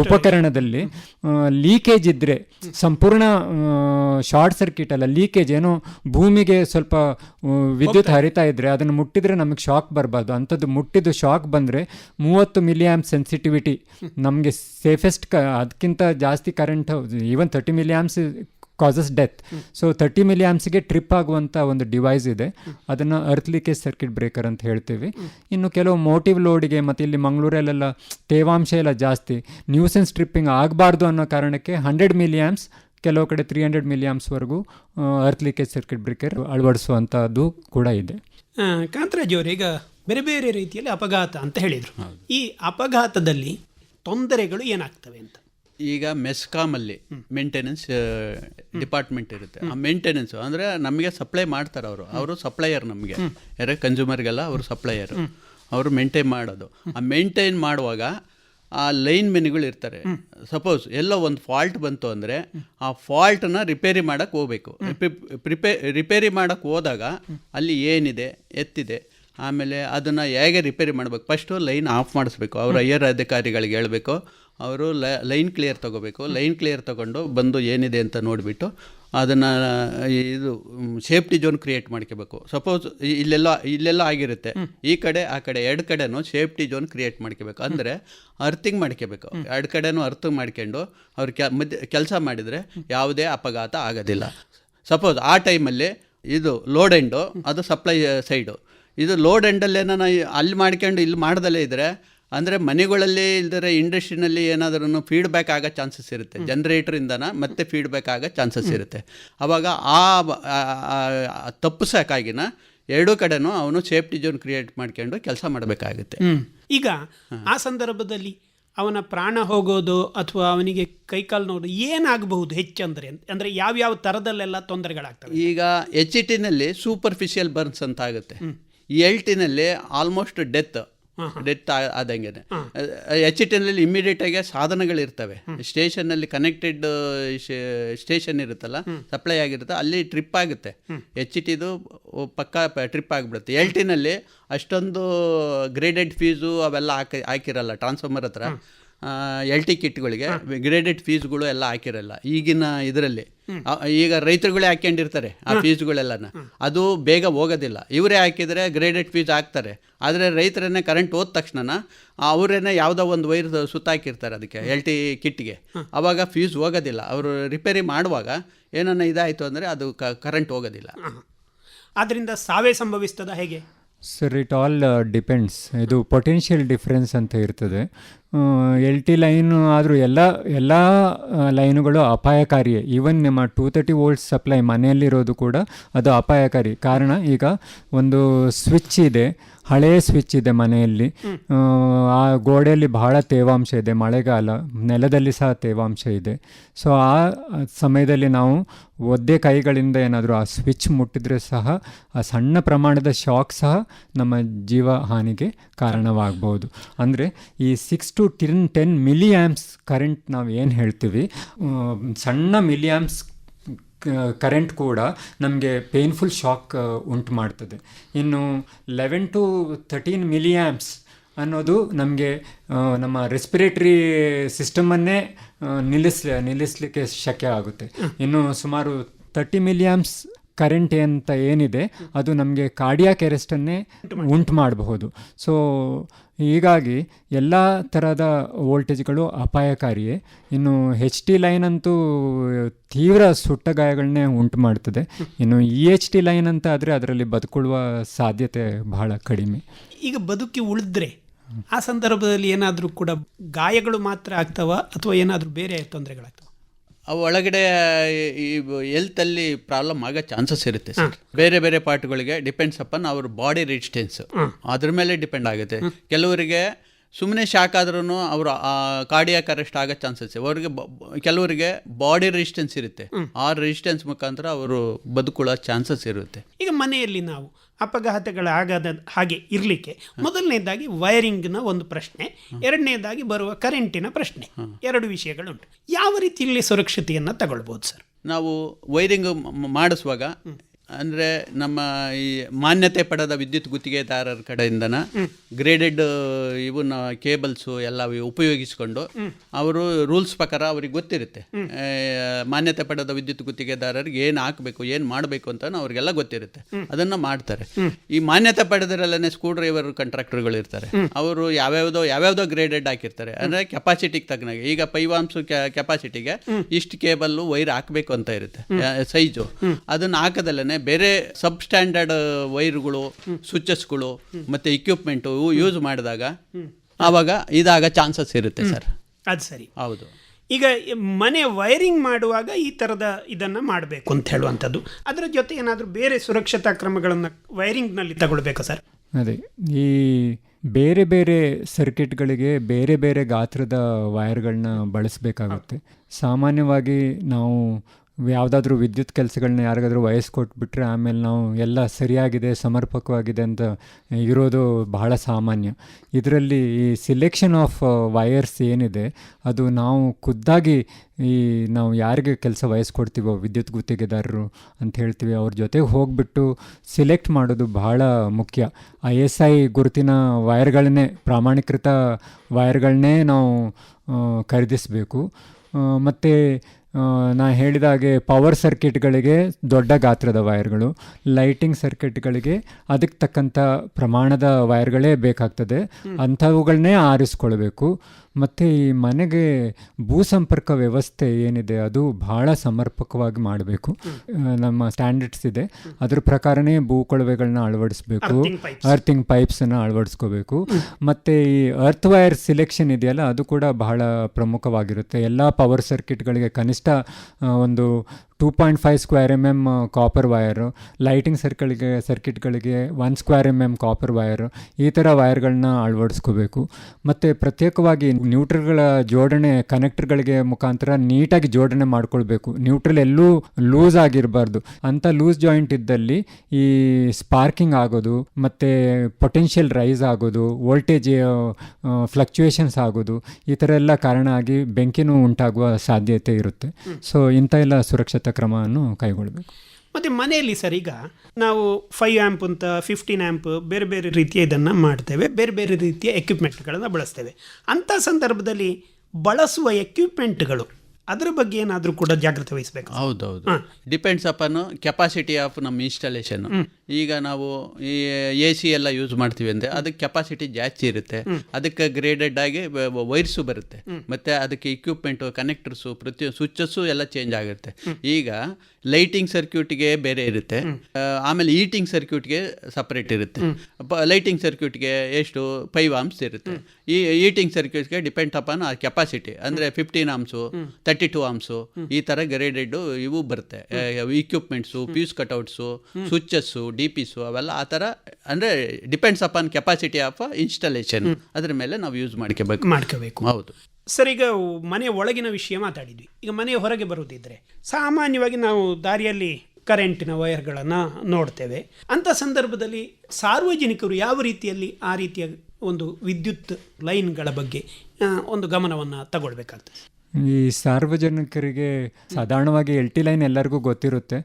ಉಪಕರಣದಲ್ಲಿ ಲೀಕೇಜ್ ಇದ್ದರೆ ಸಂಪೂರ್ಣ ಶಾರ್ಟ್ ಸರ್ಕ್ಯೂಟ್ ಅಲ್ಲ ಲೀಕೇಜ್ ಏನೋ ಭೂಮಿಗೆ ಸ್ವಲ್ಪ ವಿದ್ಯುತ್ ಹರಿತಾ ಇದ್ದರೆ ಅದನ್ನು ಮುಟ್ಟಿದ್ರೆ ನಮಗೆ ಶಾಕ್ ಬರಬಾರ್ದು. ಅಂಥದ್ದು ಮುಟ್ಟಿದ್ದು ಶಾಕ್ ಬಂದರೆ ಮೂವತ್ತು ಮಿಲಿಯಾಮ್ ಸೆನ್ಸಿಟಿವಿಟಿ ನಮಗೆ ಸೇಫೆಸ್ಟ್ ಕ ಅದಕ್ಕಿಂತ ಜಾಸ್ತಿ current even thirty milliamps causes death so thirty ಮಿಲಿಯಾಮ್ಸ್ಗೆ trip ಆಗುವಂಥ ಒಂದು ಡಿವೈಸ್ ಇದೆ. ಅದನ್ನು ಅರ್ಥ್ ಲೀಕೇಜ್ ಸರ್ಕಿಟ್ ಬ್ರೇಕರ್ ಅಂತ ಹೇಳ್ತೀವಿ. ಇನ್ನು ಕೆಲವು ಮೋಟಿವ್ ಲೋಡಿಗೆ ಮತ್ತು ಇಲ್ಲಿ ಮಂಗಳೂರಲ್ಲೆಲ್ಲ ತೇವಾಂಶ ಎಲ್ಲ ಜಾಸ್ತಿ ನ್ಯೂಸೆನ್ಸ್ ಟ್ರಿಪ್ಪಿಂಗ್ ಆಗಬಾರ್ದು ಅನ್ನೋ ಕಾರಣಕ್ಕೆ ಹಂಡ್ರೆಡ್ ಮಿಲಿಯಾಮ್ಸ್ ಕೆಲವು ಕಡೆ ತ್ರೀ ಹಂಡ್ರೆಡ್ ಮಿಲಿಯಾಮ್ಸ್ವರೆಗೂ ಆಮ್ಸ್ವರೆಗೂ ಲೀಕೇಜ್ ಸರ್ಕಿಟ್ ಬ್ರೇಕರ್ ಅಳವಡಿಸುವಂಥದ್ದು ಕೂಡ ಇದೆ. ಕಾಂತರಾಜ್ ಅವರು ಈಗ ಬೇರೆ ಬೇರೆ ರೀತಿಯಲ್ಲಿ ಅಪಘಾತ ಅಂತ ಹೇಳಿದರು. ಈ ಅಪಘಾತದಲ್ಲಿ ತೊಂದರೆಗಳು ಏನಾಗ್ತವೆ ಅಂತ? ಈಗ ಮೆಸ್ಕಾಮಲ್ಲಿ ಮೇಂಟೆನೆನ್ಸ್ ಡಿಪಾರ್ಟ್ಮೆಂಟ್ ಇರುತ್ತೆ. ಆ ಮೇಂಟೆನೆನ್ಸ್ ಅಂದರೆ ನಮಗೆ ಸಪ್ಲೈ ಮಾಡ್ತಾರೆ ಅವರು. ಅವರು ಸಪ್ಲೈಯರ್ ನಮಗೆ. ಯಾರೇ ಕನ್ಸ್ಯೂಮರ್ಗೆಲ್ಲ ಅವರು ಸಪ್ಲೈಯರ್ ಅವರು ಮೇಂಟೈನ್ ಮಾಡೋದು. ಆ ಮೇಂಟೈನ್ ಮಾಡುವಾಗ ಆ ಲೈನ್ ಮೆನ್ಗಳು ಇರ್ತಾರೆ. ಸಪೋಸ್ ಎಲ್ಲೋ ಒಂದು ಫಾಲ್ಟ್ ಬಂತು ಅಂದರೆ ಆ ಫಾಲ್ಟನ್ನ ರಿಪೇರಿ ಮಾಡೋಕ್ಕೆ ಹೋಗ್ಬೇಕು. ಪ್ರಿಪೇ ರಿಪೇರಿ ಮಾಡೋಕ್ಕೆ ಹೋದಾಗ ಅಲ್ಲಿ ಏನಿದೆ? ಎತ್ತಿದೆ. ಆಮೇಲೆ ಅದನ್ನು ಹೇಗೆ ರಿಪೇರಿ ಮಾಡಬೇಕು? ಫಸ್ಟು ಲೈನ್ ಆಫ್ ಮಾಡಿಸ್ಬೇಕು. ಅವ್ರ ಹೈಯರ್ ಅಧಿಕಾರಿಗಳಿಗೆ ಹೇಳಬೇಕು. ಅವರು ಲೈನ್ ಕ್ಲಿಯರ್ ತೊಗೋಬೇಕು. ಲೈನ್ ಕ್ಲಿಯರ್ ತೊಗೊಂಡು ಬಂದು ಏನಿದೆ ಅಂತ ನೋಡಿಬಿಟ್ಟು ಅದನ್ನು ಇದು ಸೇಫ್ಟಿ ಝೋನ್ ಕ್ರಿಯೇಟ್ ಮಾಡ್ಕೋಬೇಕು. ಸಪೋಸ್ ಇಲ್ಲೆಲ್ಲ ಇಲ್ಲೆಲ್ಲ ಆಗಿರುತ್ತೆ. ಈ ಕಡೆ ಆ ಕಡೆ ಎರಡು ಕಡೆನೂ ಸೇಫ್ಟಿ ಝೋನ್ ಕ್ರಿಯೇಟ್ ಮಾಡ್ಕೋಬೇಕು. ಅಂದರೆ ಅರ್ಥಿಂಗ್ ಮಾಡ್ಕೋಬೇಕು. ಎರಡು ಕಡೆನೂ ಅರ್ಥ ಮಾಡ್ಕೊಂಡು ಅವ್ರು ಕೆ ಮಧ್ಯ ಕೆಲಸ ಮಾಡಿದರೆ ಯಾವುದೇ ಅಪಘಾತ ಆಗೋದಿಲ್ಲ. ಸಪೋಸ್ ಆ ಟೈಮಲ್ಲಿ ಇದು ಲೋಡ್ ಎಂಡು ಅದು ಸಪ್ಲೈ ಸೈಡು. ಇದು ಲೋಡ್ ಎಂಡಲ್ಲೇನೋ ಅಲ್ಲಿ ಮಾಡ್ಕೊಂಡು ಇಲ್ಲಿ ಮಾಡ್ದಲೇ ಇದ್ದರೆ ಅಂದರೆ ಮನೆಗಳಲ್ಲಿ ಇಲ್ದರೆ ಇಂಡಸ್ಟ್ರಿನಲ್ಲಿ ಏನಾದರೂ ಫೀಡ್ಬ್ಯಾಕ್ ಆಗೋ ಚಾನ್ಸಸ್ ಇರುತ್ತೆ. ಜನ್ರೇಟ್ರಿಂದನ ಮತ್ತೆ ಫೀಡ್ಬ್ಯಾಕ್ ಆಗೋ ಚಾನ್ಸಸ್ ಇರುತ್ತೆ. ಆವಾಗ ಆ ತಪ್ಪಿಸೋಕ್ಕಾಗಿನ ಎರಡೂ ಕಡೆನೂ ಅವನು ಸೇಫ್ಟಿ ಜೋನ್ ಕ್ರಿಯೇಟ್ ಮಾಡ್ಕೊಂಡು ಕೆಲಸ ಮಾಡಬೇಕಾಗುತ್ತೆ. ಈಗ ಆ ಸಂದರ್ಭದಲ್ಲಿ ಅವನ ಪ್ರಾಣ ಹೋಗೋದು ಅಥವಾ ಅವನಿಗೆ ಕೈಕಾಲು ನೋಡು ಏನಾಗಬಹುದು ಹೆಚ್ಚಂದರೆ ಅಂದರೆ ಯಾವ್ಯಾವ ಥರದಲ್ಲೆಲ್ಲ ತೊಂದರೆಗಳಾಗ್ತವೆ? ಈಗ ಎಚ್ ಇ ಟಿನಲ್ಲಿ ಸೂಪರ್ಫಿಷಿಯಲ್ ಬರ್ನ್ಸ್ ಅಂತ ಆಗುತ್ತೆ. ಎಲ್ ಟಿನಲ್ಲಿ ಆಲ್ಮೋಸ್ಟ್ ಡೆತ್ ಡೆತ್ ಆದಂಗೆ ಎಚ್ ಇ ಟಿನಲ್ಲಿ ಇಮಿಡಿಯೇಟಾಗಿ ಸಾಧನಗಳಿರ್ತವೆ ಸ್ಟೇಷನ್ನಲ್ಲಿ ಕನೆಕ್ಟೆಡ್ ಸ್ಟೇಷನ್ ಇರುತ್ತಲ್ಲ ಸಪ್ಲೈ ಆಗಿರುತ್ತೆ ಅಲ್ಲಿ ಟ್ರಿಪ್ ಆಗುತ್ತೆ. ಎಚ್ ಇ ಟಿದು ಪಕ್ಕ ಟ್ರಿಪ್ ಆಗಿಬಿಡುತ್ತೆ. ಎಲ್ ಟಿನಲ್ಲಿ ಅಷ್ಟೊಂದು ಗ್ರೇಡೆಡ್ ಫೀಸು ಅವೆಲ್ಲ ಹಾಕಿ ಹಾಕಿರಲ್ಲ ಟ್ರಾನ್ಸ್ಫಾರ್ಮರ್ ಹತ್ರ. ಎಲ್ ಟಿ ಕಿಟ್ಗಳಿಗೆ ಗ್ರೇಡೆಡ್ ಫೀಸ್ಗಳು ಎಲ್ಲ ಹಾಕಿರಲ್ಲ. ಈಗಿನ ಇದರಲ್ಲಿ. ಈಗ ರೈತರುಗಳೇ ಹಾಕ್ಕೊಂಡಿರ್ತಾರೆ ಆ ಫೀಸ್ಗಳೆಲ್ಲನ ಅದು ಬೇಗ ಹೋಗೋದಿಲ್ಲ. ಇವರೇ ಹಾಕಿದರೆ ಗ್ರೇಡೆಡ್ ಫೀಸ್ ಹಾಕ್ತಾರೆ. ಆದರೆ ರೈತರನ್ನೇ ಕರೆಂಟ್ ಹೋದ ತಕ್ಷಣ ಅವರೇನೆ ಯಾವುದೋ ಒಂದು ವೈರ್ ಸುತ್ತಾಕಿರ್ತಾರೆ ಅದಕ್ಕೆ ಎಲ್ ಟಿ ಕಿಟ್ಗೆ ಅವಾಗ ಫೀಸ್ ಹೋಗೋದಿಲ್ಲ. ಅವರು ರಿಪೇರಿ ಮಾಡುವಾಗ ಏನನ್ನ ಇದಾಯಿತು ಅಂದರೆ ಅದು ಕರೆಂಟ್ ಹೋಗೋದಿಲ್ಲ. ಆದ್ದರಿಂದ ಸಾವೇ ಸಂಭವಿಸ್ತದ ಹೇಗೆ? ಸರ್ ಇಟ್ ಆಲ್ ಡಿಪೆಂಡ್ಸ್ ಇದು ಪೊಟೆನ್ಷಿಯಲ್ ಡಿಫ್ರೆನ್ಸ್ ಅಂತ ಇರ್ತದೆ. ಎಲ್ ಟಿ ಲೈನು ಆದರೂ ಎಲ್ಲ ಎಲ್ಲ ಲೈನುಗಳು ಅಪಾಯಕಾರಿಯೇ. ಈವನ್ ನಿಮ್ಮ ಟೂ ತರ್ಟಿ ವೋಲ್ಟ್ಸ್ ಸಪ್ಲೈ ಮನೆಯಲ್ಲಿರೋದು ಕೂಡ ಅದು ಅಪಾಯಕಾರಿ. ಕಾರಣ ಈಗ ಒಂದು ಸ್ವಿಚ್ ಇದೆ. ಹಳೆಯ ಸ್ವಿಚ್ ಇದೆ ಮನೆಯಲ್ಲಿ. ಆ, ಗೋಡೆಯಲ್ಲಿ ಬಹಳ ತೇವಾಂಶ ಇದೆ ಮಳೆಗಾಲ ನೆಲದಲ್ಲಿ ಸಹ ತೇವಾಂಶ ಇದೆ. ಸೊ ಆ ಸಮಯದಲ್ಲಿ ನಾವು ಒದ್ದೆ ಕೈಗಳಿಂದ ಏನಾದರೂ ಆ ಸ್ವಿಚ್ ಮುಟ್ಟಿದ್ರೆ ಸಹ ಆ ಸಣ್ಣ ಪ್ರಮಾಣದ ಶಾಕ್ ಸಹ ನಮ್ಮ ಜೀವ ಹಾನಿಗೆ ಕಾರಣವಾಗ್ಬೋದು. ಅಂದರೆ ಈ six to ten ten milliamps current ನಾವು ಏನು ಹೇಳ್ತೀವಿ ಸಣ್ಣ ಮಿಲಿ ಆ್ಯಮ್ಸ್ ಕರೆಂಟ್ ಕೂಡ ನಮಗೆ ಪೇನ್ಫುಲ್ ಶಾಕ್ ಉಂಟು ಮಾಡ್ತದೆ. ಇನ್ನು eleven to thirteen milliamps amps ಅನ್ನೋದು ನಮಗೆ ನಮ್ಮ ರೆಸ್ಪಿರೇಟರಿ ಸಿಸ್ಟಮನ್ನೇ ನಿಲ್ಲಿಸ್ಲಿ ನಿಲ್ಲಿಸಲಿಕ್ಕೆ ಶಕ್ಯ ಆಗುತ್ತೆ. ಇನ್ನು ಸುಮಾರು ತರ್ಟಿ ಮಿಲಿಯಮ್ಸ್ ಕರೆಂಟ್ ಅಂತ ಏನಿದೆ, ಅದು ನಮಗೆ ಕಾರ್ಡಿಯಾಕ್ ಕೆರೆಸ್ಟನ್ನೇ ಉಂಟು ಮಾಡಬಹುದು. ಸೊ ಹೀಗಾಗಿ ಎಲ್ಲ ಥರದ ವೋಲ್ಟೇಜ್ಗಳು ಅಪಾಯಕಾರಿಯೇ. ಇನ್ನು ಹೆಚ್ ಟಿ ಲೈನ್ ಅಂತೂ ತೀವ್ರ ಸುಟ್ಟ ಗಾಯಗಳನ್ನೇ ಉಂಟು ಮಾಡ್ತದೆ. ಇನ್ನು ಇ ಎಚ್ ಟಿ ಲೈನ್ ಅಂತ ಆದರೆ ಅದರಲ್ಲಿ ಬದುಕೊಳ್ಳುವ ಸಾಧ್ಯತೆ ಬಹಳ ಕಡಿಮೆ. ಈಗ ಬದುಕಿ ಉಳಿದ್ರೆ ಆ ಸಂದರ್ಭದಲ್ಲಿ ಏನಾದರೂ ಕೂಡ ಗಾಯಗಳು ಮಾತ್ರ ಆಗ್ತಾವ ಅಥವಾ ಏನಾದರೂ ಬೇರೆ ತೊಂದರೆಗಳಾಗ್ತವ? ಒಳಗಡೆ ಈ ಎಲ್ತಲ್ಲಿ ಪ್ರಾಬ್ಲಮ್ ಆಗೋ ಚಾನ್ಸಸ್ ಇರುತ್ತೆ ಸರ್. ಬೇರೆ ಬೇರೆ ಪಾರ್ಟ್ಗಳಿಗೆ ಡಿಪೆಂಡ್ಸ್ ಅಪನ್ ಅವ್ರ ಬಾಡಿ ರೆಸಿಸ್ಟೆನ್ಸ್ ಅದ್ರ ಮೇಲೆ ಡಿಪೆಂಡ್ ಆಗುತ್ತೆ. ಕೆಲವರಿಗೆ ಸುಮ್ಮನೆ ಶಾಕ್ ಆದ್ರೂ ಅವರು ಕಾರ್ಡಿಯಾಕ್ ಅರೆಸ್ಟ್ ಆಗೋ ಚಾನ್ಸಸ್ ಅವ್ರಿಗೆ ಕೆಲವರಿಗೆ ಬಾಡಿ ರೆಸಿಸ್ಟೆನ್ಸ್ ಇರುತ್ತೆ. ಆ ರೆಸಿಸ್ಟೆನ್ಸ್ ಮುಖಾಂತರ ಅವರು ಬದುಕೊಳ್ಳೋ ಚಾನ್ಸಸ್ ಇರುತ್ತೆ. ಈಗ ಮನೆಯಲ್ಲಿ ನಾವು ಅಪಘಾತಗಳಾಗದ ಹಾಗೆ ಇರಲಿಕ್ಕೆ ಮೊದಲನೇದಾಗಿ ವೈರಿಂಗ್ನ ಒಂದು ಪ್ರಶ್ನೆ ಎರಡನೇದಾಗಿ ಬರುವ ಕರೆಂಟಿನ ಪ್ರಶ್ನೆ ಎರಡು ವಿಷಯಗಳುಂಟು. ಯಾವ ರೀತಿಯಲ್ಲಿ ಸುರಕ್ಷತೆಯನ್ನು ತಗೊಳ್ಬೋದು ಸರ್? ನಾವು ವೈರಿಂಗ್ ಮಾಡಿಸುವಾಗ ಅಂದರೆ ನಮ್ಮ ಈ ಮಾನ್ಯತೆ ಪಡೆದ ವಿದ್ಯುತ್ ಗುತ್ತಿಗೆದಾರರ ಕಡೆಯಿಂದನ ಗ್ರೇಡೆಡ್ ಇವನ್ನ ಕೇಬಲ್ಸು ಎಲ್ಲ ಉಪಯೋಗಿಸಿಕೊಂಡು ಅವರು ರೂಲ್ಸ್ ಪ್ರಕಾರ ಅವ್ರಿಗೆ ಗೊತ್ತಿರುತ್ತೆ. ಮಾನ್ಯತೆ ಪಡೆದ ವಿದ್ಯುತ್ ಗುತ್ತಿಗೆದಾರರಿಗೆ ಏನು ಹಾಕಬೇಕು, ಏನು ಮಾಡಬೇಕು ಅಂತ ಅವ್ರಿಗೆಲ್ಲ ಗೊತ್ತಿರುತ್ತೆ. ಅದನ್ನು ಮಾಡ್ತಾರೆ. ಈ ಮಾನ್ಯತೆ ಪಡೆದರಲ್ಲೇ ಸ್ಕ್ರೂ ಡ್ರೈವರ್ ಕಾಂಟ್ರಾಕ್ಟರ್ಗಳು ಇರ್ತಾರೆ. ಅವರು ಯಾವ್ಯಾವುದೋ ಯಾವ್ಯಾವುದೋ ಗ್ರೇಡೆಡ್ ಹಾಕಿರ್ತಾರೆ. ಅಂದರೆ ಕೆಪಾಸಿಟಿಗೆ ತಕ್ಕನಾಗೆ. ಈಗ ಪೈವಾಂಶ ಕೆಪಾಸಿಟಿಗೆ ಇಷ್ಟು ಕೇಬಲ್ ವೈರ್ ಹಾಕಬೇಕು ಅಂತ ಇರುತ್ತೆ. ಸೈಜು ಅದನ್ನು ಹಾಕದಲ್ಲೇ ಬೇರೆ ಸಬ್ ಸ್ಟ್ಯಾಂಡರ್ಡ್ ವೈರ್ಗಳು ಸ್ವಿಚಸ್ಗಳು ಮತ್ತು ಇಕ್ವಿಪ್ಮೆಂಟು ಯೂಸ್ ಮಾಡಿದಾಗ ಆವಾಗ ಇದಾಗ ಚಾನ್ಸಸ್ ಇರುತ್ತೆ ಸರ್. ಅದು ಸರಿ. ಹೌದು. ಈಗ ಈ ಮನೆ ವೈರಿಂಗ್ ಮಾಡುವಾಗ ಈ ಥರದ ಇದನ್ನು ಮಾಡಬೇಕು ಅಂತ ಹೇಳುವಂಥದ್ದು. ಅದರ ಜೊತೆ ಏನಾದರೂ ಬೇರೆ ಸುರಕ್ಷತಾ ಕ್ರಮಗಳನ್ನು ವೈರಿಂಗ್ನಲ್ಲಿ ತಗೊಳ್ಬೇಕು ಸರ್? ಅದೇ ಈ ಬೇರೆ ಬೇರೆ ಸರ್ಕಿಟ್ಗಳಿಗೆ ಬೇರೆ ಬೇರೆ ಗಾತ್ರದ ವೈರ್ಗಳನ್ನ ಬಳಸಬೇಕಾಗುತ್ತೆ. ಸಾಮಾನ್ಯವಾಗಿ ನಾವು ಯಾವುದಾದ್ರೂ ವಿದ್ಯುತ್ ಕೆಲಸಗಳನ್ನ ಯಾರಿಗಾದ್ರೂ ವಹಿಸ್ಕೊಟ್ಬಿಟ್ರೆ ಆಮೇಲೆ ನಾವು ಎಲ್ಲ ಸರಿಯಾಗಿದೆ, ಸಮರ್ಪಕವಾಗಿದೆ ಅಂತ ಇರೋದು ಬಹಳ ಸಾಮಾನ್ಯ. ಇದರಲ್ಲಿ ಈ ಸಿಲೆಕ್ಷನ್ ಆಫ್ ವಯರ್ಸ್ ಏನಿದೆ, ಅದು ನಾವು ಖುದ್ದಾಗಿ ಈ ನಾವು ಯಾರಿಗೆ ಕೆಲಸ ವಹಿಸ್ಕೊಡ್ತೀವೋ ವಿದ್ಯುತ್ ಗುತ್ತಿಗೆದಾರರು ಅಂತ ಹೇಳ್ತೀವಿ, ಅವ್ರ ಜೊತೆಗೆ ಹೋಗ್ಬಿಟ್ಟು ಸಿಲೆಕ್ಟ್ ಮಾಡೋದು ಬಹಳ ಮುಖ್ಯ. ಐ ಎಸ್ ಐ ಗುರುತಿನ ವೈರ್ಗಳನ್ನೇ ಪ್ರಾಮಾಣೀಕೃತ ವೈರ್ಗಳನ್ನೇ ನಾವು ಖರೀದಿಸಬೇಕು. ಮತ್ತು ನಾ ಹೇಳಿದ ಹಾಗೆ ಪವರ್ ಸರ್ಕಿಟ್ಗಳಿಗೆ ದೊಡ್ಡ ಗಾತ್ರದ ವೈರ್ಗಳು ಲೈಟಿಂಗ್ ಸರ್ಕಿಟ್ಗಳಿಗೆ ಅದಕ್ಕೆ ತಕ್ಕಂಥ ಪ್ರಮಾಣದ ವೈರ್ಗಳೇ ಬೇಕಾಗ್ತದೆ. ಅಂಥವುಗಳನ್ನೇ ಆರಿಸ್ಕೊಳ್ಬೇಕು. ಮತ್ತು ಈ ಮನೆಗೆ ಭೂ ಸಂಪರ್ಕ ವ್ಯವಸ್ಥೆ ಏನಿದೆ ಅದು ಬಹಳ ಸಮರ್ಪಕವಾಗಿ ಮಾಡಬೇಕು. ನಮ್ಮ ಸ್ಟ್ಯಾಂಡರ್ಡ್ಸ್ ಇದೆ. ಅದ್ರ ಪ್ರಕಾರನೇ ಭೂಕೊಳವೆಗಳನ್ನ ಅಳವಡಿಸ್ಬೇಕು. Earthing pipes. ಅರ್ಥಿಂಗ್ ಪೈಪ್ಸನ್ನು ಅಳವಡಿಸ್ಕೋಬೇಕು. ಮತ್ತು ಈ ಅರ್ತ್ ವೈರ್ ಸಿಲೆಕ್ಷನ್ ಇದೆಯಲ್ಲ ಅದು ಕೂಡ ಬಹಳ ಪ್ರಮುಖವಾಗಿರುತ್ತೆ. ಎಲ್ಲ ಪವರ್ ಸರ್ಕಿಟ್ಗಳಿಗೆ ಕನಿಷ್ಠ ಒಂದು two point five square M M copper wire lighting ಸರ್ಕಲ್ಗೆ ಸರ್ಕಿಟ್ಗಳಿಗೆ one square M M copper wire ಈ ಥರ ವೈರ್ಗಳನ್ನ ಅಳವಡಿಸ್ಕೋಬೇಕು. ಮತ್ತು ಪ್ರತ್ಯೇಕವಾಗಿ ನ್ಯೂಟ್ರಲ್ಗಳ ಜೋಡಣೆ ಕನೆಕ್ಟರ್ಗಳಿಗೆ ಮುಖಾಂತರ ನೀಟಾಗಿ ಜೋಡಣೆ ಮಾಡ್ಕೊಳ್ಬೇಕು. ನ್ಯೂಟ್ರಲ್ ಎಲ್ಲೂ ಲೂಸ್ ಆಗಿರಬಾರ್ದು. ಅಂಥ ಲೂಸ್ ಜಾಯಿಂಟ್ ಇದ್ದಲ್ಲಿ ಈ ಸ್ಪಾರ್ಕಿಂಗ್ ಆಗೋದು ಮತ್ತು ಪೊಟೆನ್ಷಿಯಲ್ ರೈಸ್ ಆಗೋದು ವೋಲ್ಟೇಜ್ ಫ್ಲಕ್ಚುಯೇಷನ್ಸ್ ಆಗೋದು ಈ ಥರ ಎಲ್ಲ ಕಾರಣ ಆಗಿ ಬೆಂಕಿನೂ ಉಂಟಾಗುವ ಸಾಧ್ಯತೆ ಇರುತ್ತೆ. ಸೊ ಇಂಥ ಎಲ್ಲ ಸುರಕ್ಷತಾ ಕ್ರಮವನ್ನು ಕೈಗೊಳ್ಳಬೇಕು. ಮತ್ತು ಮನೆಯಲ್ಲಿ ಸರ್ ಈಗ ನಾವು ಫೈವ್ ಆ್ಯಂಪ್ ಅಂತ ಫಿಫ್ಟೀನ್ ಆ್ಯಂಪ್ ಬೇರೆ ಬೇರೆ ರೀತಿಯ ಇದನ್ನು ಮಾಡ್ತೇವೆ. ಬೇರೆ ಬೇರೆ ರೀತಿಯ ಎಕ್ವಿಪ್ಮೆಂಟ್ಗಳನ್ನು ಬಳಸ್ತೇವೆ. ಅಂಥ ಸಂದರ್ಭದಲ್ಲಿ ಬಳಸುವ ಎಕ್ವಿಪ್ಮೆಂಟ್ಗಳು ಅದರ ಬಗ್ಗೆ ಏನಾದರೂ ಕೂಡ ಜಾಗ್ರತೆ ವಹಿಸಬೇಕು. ಹೌದೌದು. ಡಿಪೆಂಡ್ಸ್ ಅಪನ್ ಕೆಪಾಸಿಟಿ ಆಫ್ ನಮ್ಮ ಇನ್ಸ್ಟಾಲೇಷನ್ ಈಗ ನಾವು ಈ ಎ ಸಿ ಎಲ್ಲ ಯೂಸ್ ಮಾಡ್ತೀವಿ ಅಂದರೆ ಅದಕ್ಕೆ ಕೆಪಾಸಿಟಿ ಜಾಸ್ತಿ ಇರುತ್ತೆ. ಅದಕ್ಕೆ ಗ್ರೇಡೆಡ್ ಆಗಿ ವೈರ್ಸು ಬರುತ್ತೆ. ಮತ್ತು ಅದಕ್ಕೆ ಇಕ್ವಿಪ್ಮೆಂಟು ಕನೆಕ್ಟರ್ಸು ಪ್ರತಿ ಸ್ವಿಚಸ್ಸು ಎಲ್ಲ ಚೇಂಜ್ ಆಗುತ್ತೆ. ಈಗ ಲೈಟಿಂಗ್ ಸರ್ಕ್ಯೂಟ್ಗೆ ಬೇರೆ ಇರುತ್ತೆ. ಆಮೇಲೆ ಈಟಿಂಗ್ ಸರ್ಕ್ಯೂಟ್ಗೆ ಸಪ್ರೇಟ್ ಇರುತ್ತೆ. ಲೈಟಿಂಗ್ ಸರ್ಕ್ಯೂಟ್ಗೆ ಎಷ್ಟು? ಫೈವ್ ಆಮ್ಸ್ ಇರುತ್ತೆ. ಈ ಈಟಿಂಗ್ ಸರ್ಕ್ಯೂಟ್ಗೆ ಡಿಪೆಂಡ್ ಅಪಾನ್ ಆ ಕೆಪಾಸಿಟಿ ಅಂದರೆ fifteen amps thirty two amps ಈ ಥರ ಗ್ರೇಡೆಡ್ ಇವು ಬರುತ್ತೆ. ಇಕ್ವಿಪ್ಮೆಂಟ್ಸು ಪ್ಯೂಸ್ ಕಟೌಟ್ಸು ಸ್ವಿಚಸ್ಸು ಡಿ ಪಿಸು ಅವೆಲ್ಲ ಆ ಥರ ಅಂದರೆ depends upon capacity of installation ಅದ್ರ ಮೇಲೆ ನಾವು ಯೂಸ್ ಮಾಡ್ಕೋಬೇಕು. ಮಾಡ್ಕೋಬೇಕು. ಹೌದು. ಸರ್ ಈಗ ಮನೆ ಒಳಗಿನ ವಿಷಯ ಮಾತಾಡಿದ್ವಿ. ಈಗ ಮನೆಯ ಹೊರಗೆ ಬರುವುದಿದ್ರೆ ಸಾಮಾನ್ಯವಾಗಿ ನಾವು ದಾರಿಯಲ್ಲಿ ಕರೆಂಟಿನ ವೈರ್ಗಳನ್ನು ನೋಡ್ತೇವೆ. ಅಂಥ ಸಂದರ್ಭದಲ್ಲಿ ಸಾರ್ವಜನಿಕರು ಯಾವ ರೀತಿಯಲ್ಲಿ ಆ ರೀತಿಯ ಒಂದು ವಿದ್ಯುತ್ ಲೈನ್ಗಳ ಬಗ್ಗೆ ಒಂದು ಗಮನವನ್ನು ತಗೊಳ್ಬೇಕಾಗ್ತದೆ? ಈ ಸಾರ್ವಜನಿಕರಿಗೆ ಸಾಧಾರಣವಾಗಿ ಎಲ್ ಟಿ ಲೈನ್ ಎಲ್ಲರಿಗೂ ಗೊತ್ತಿರುತ್ತೆ.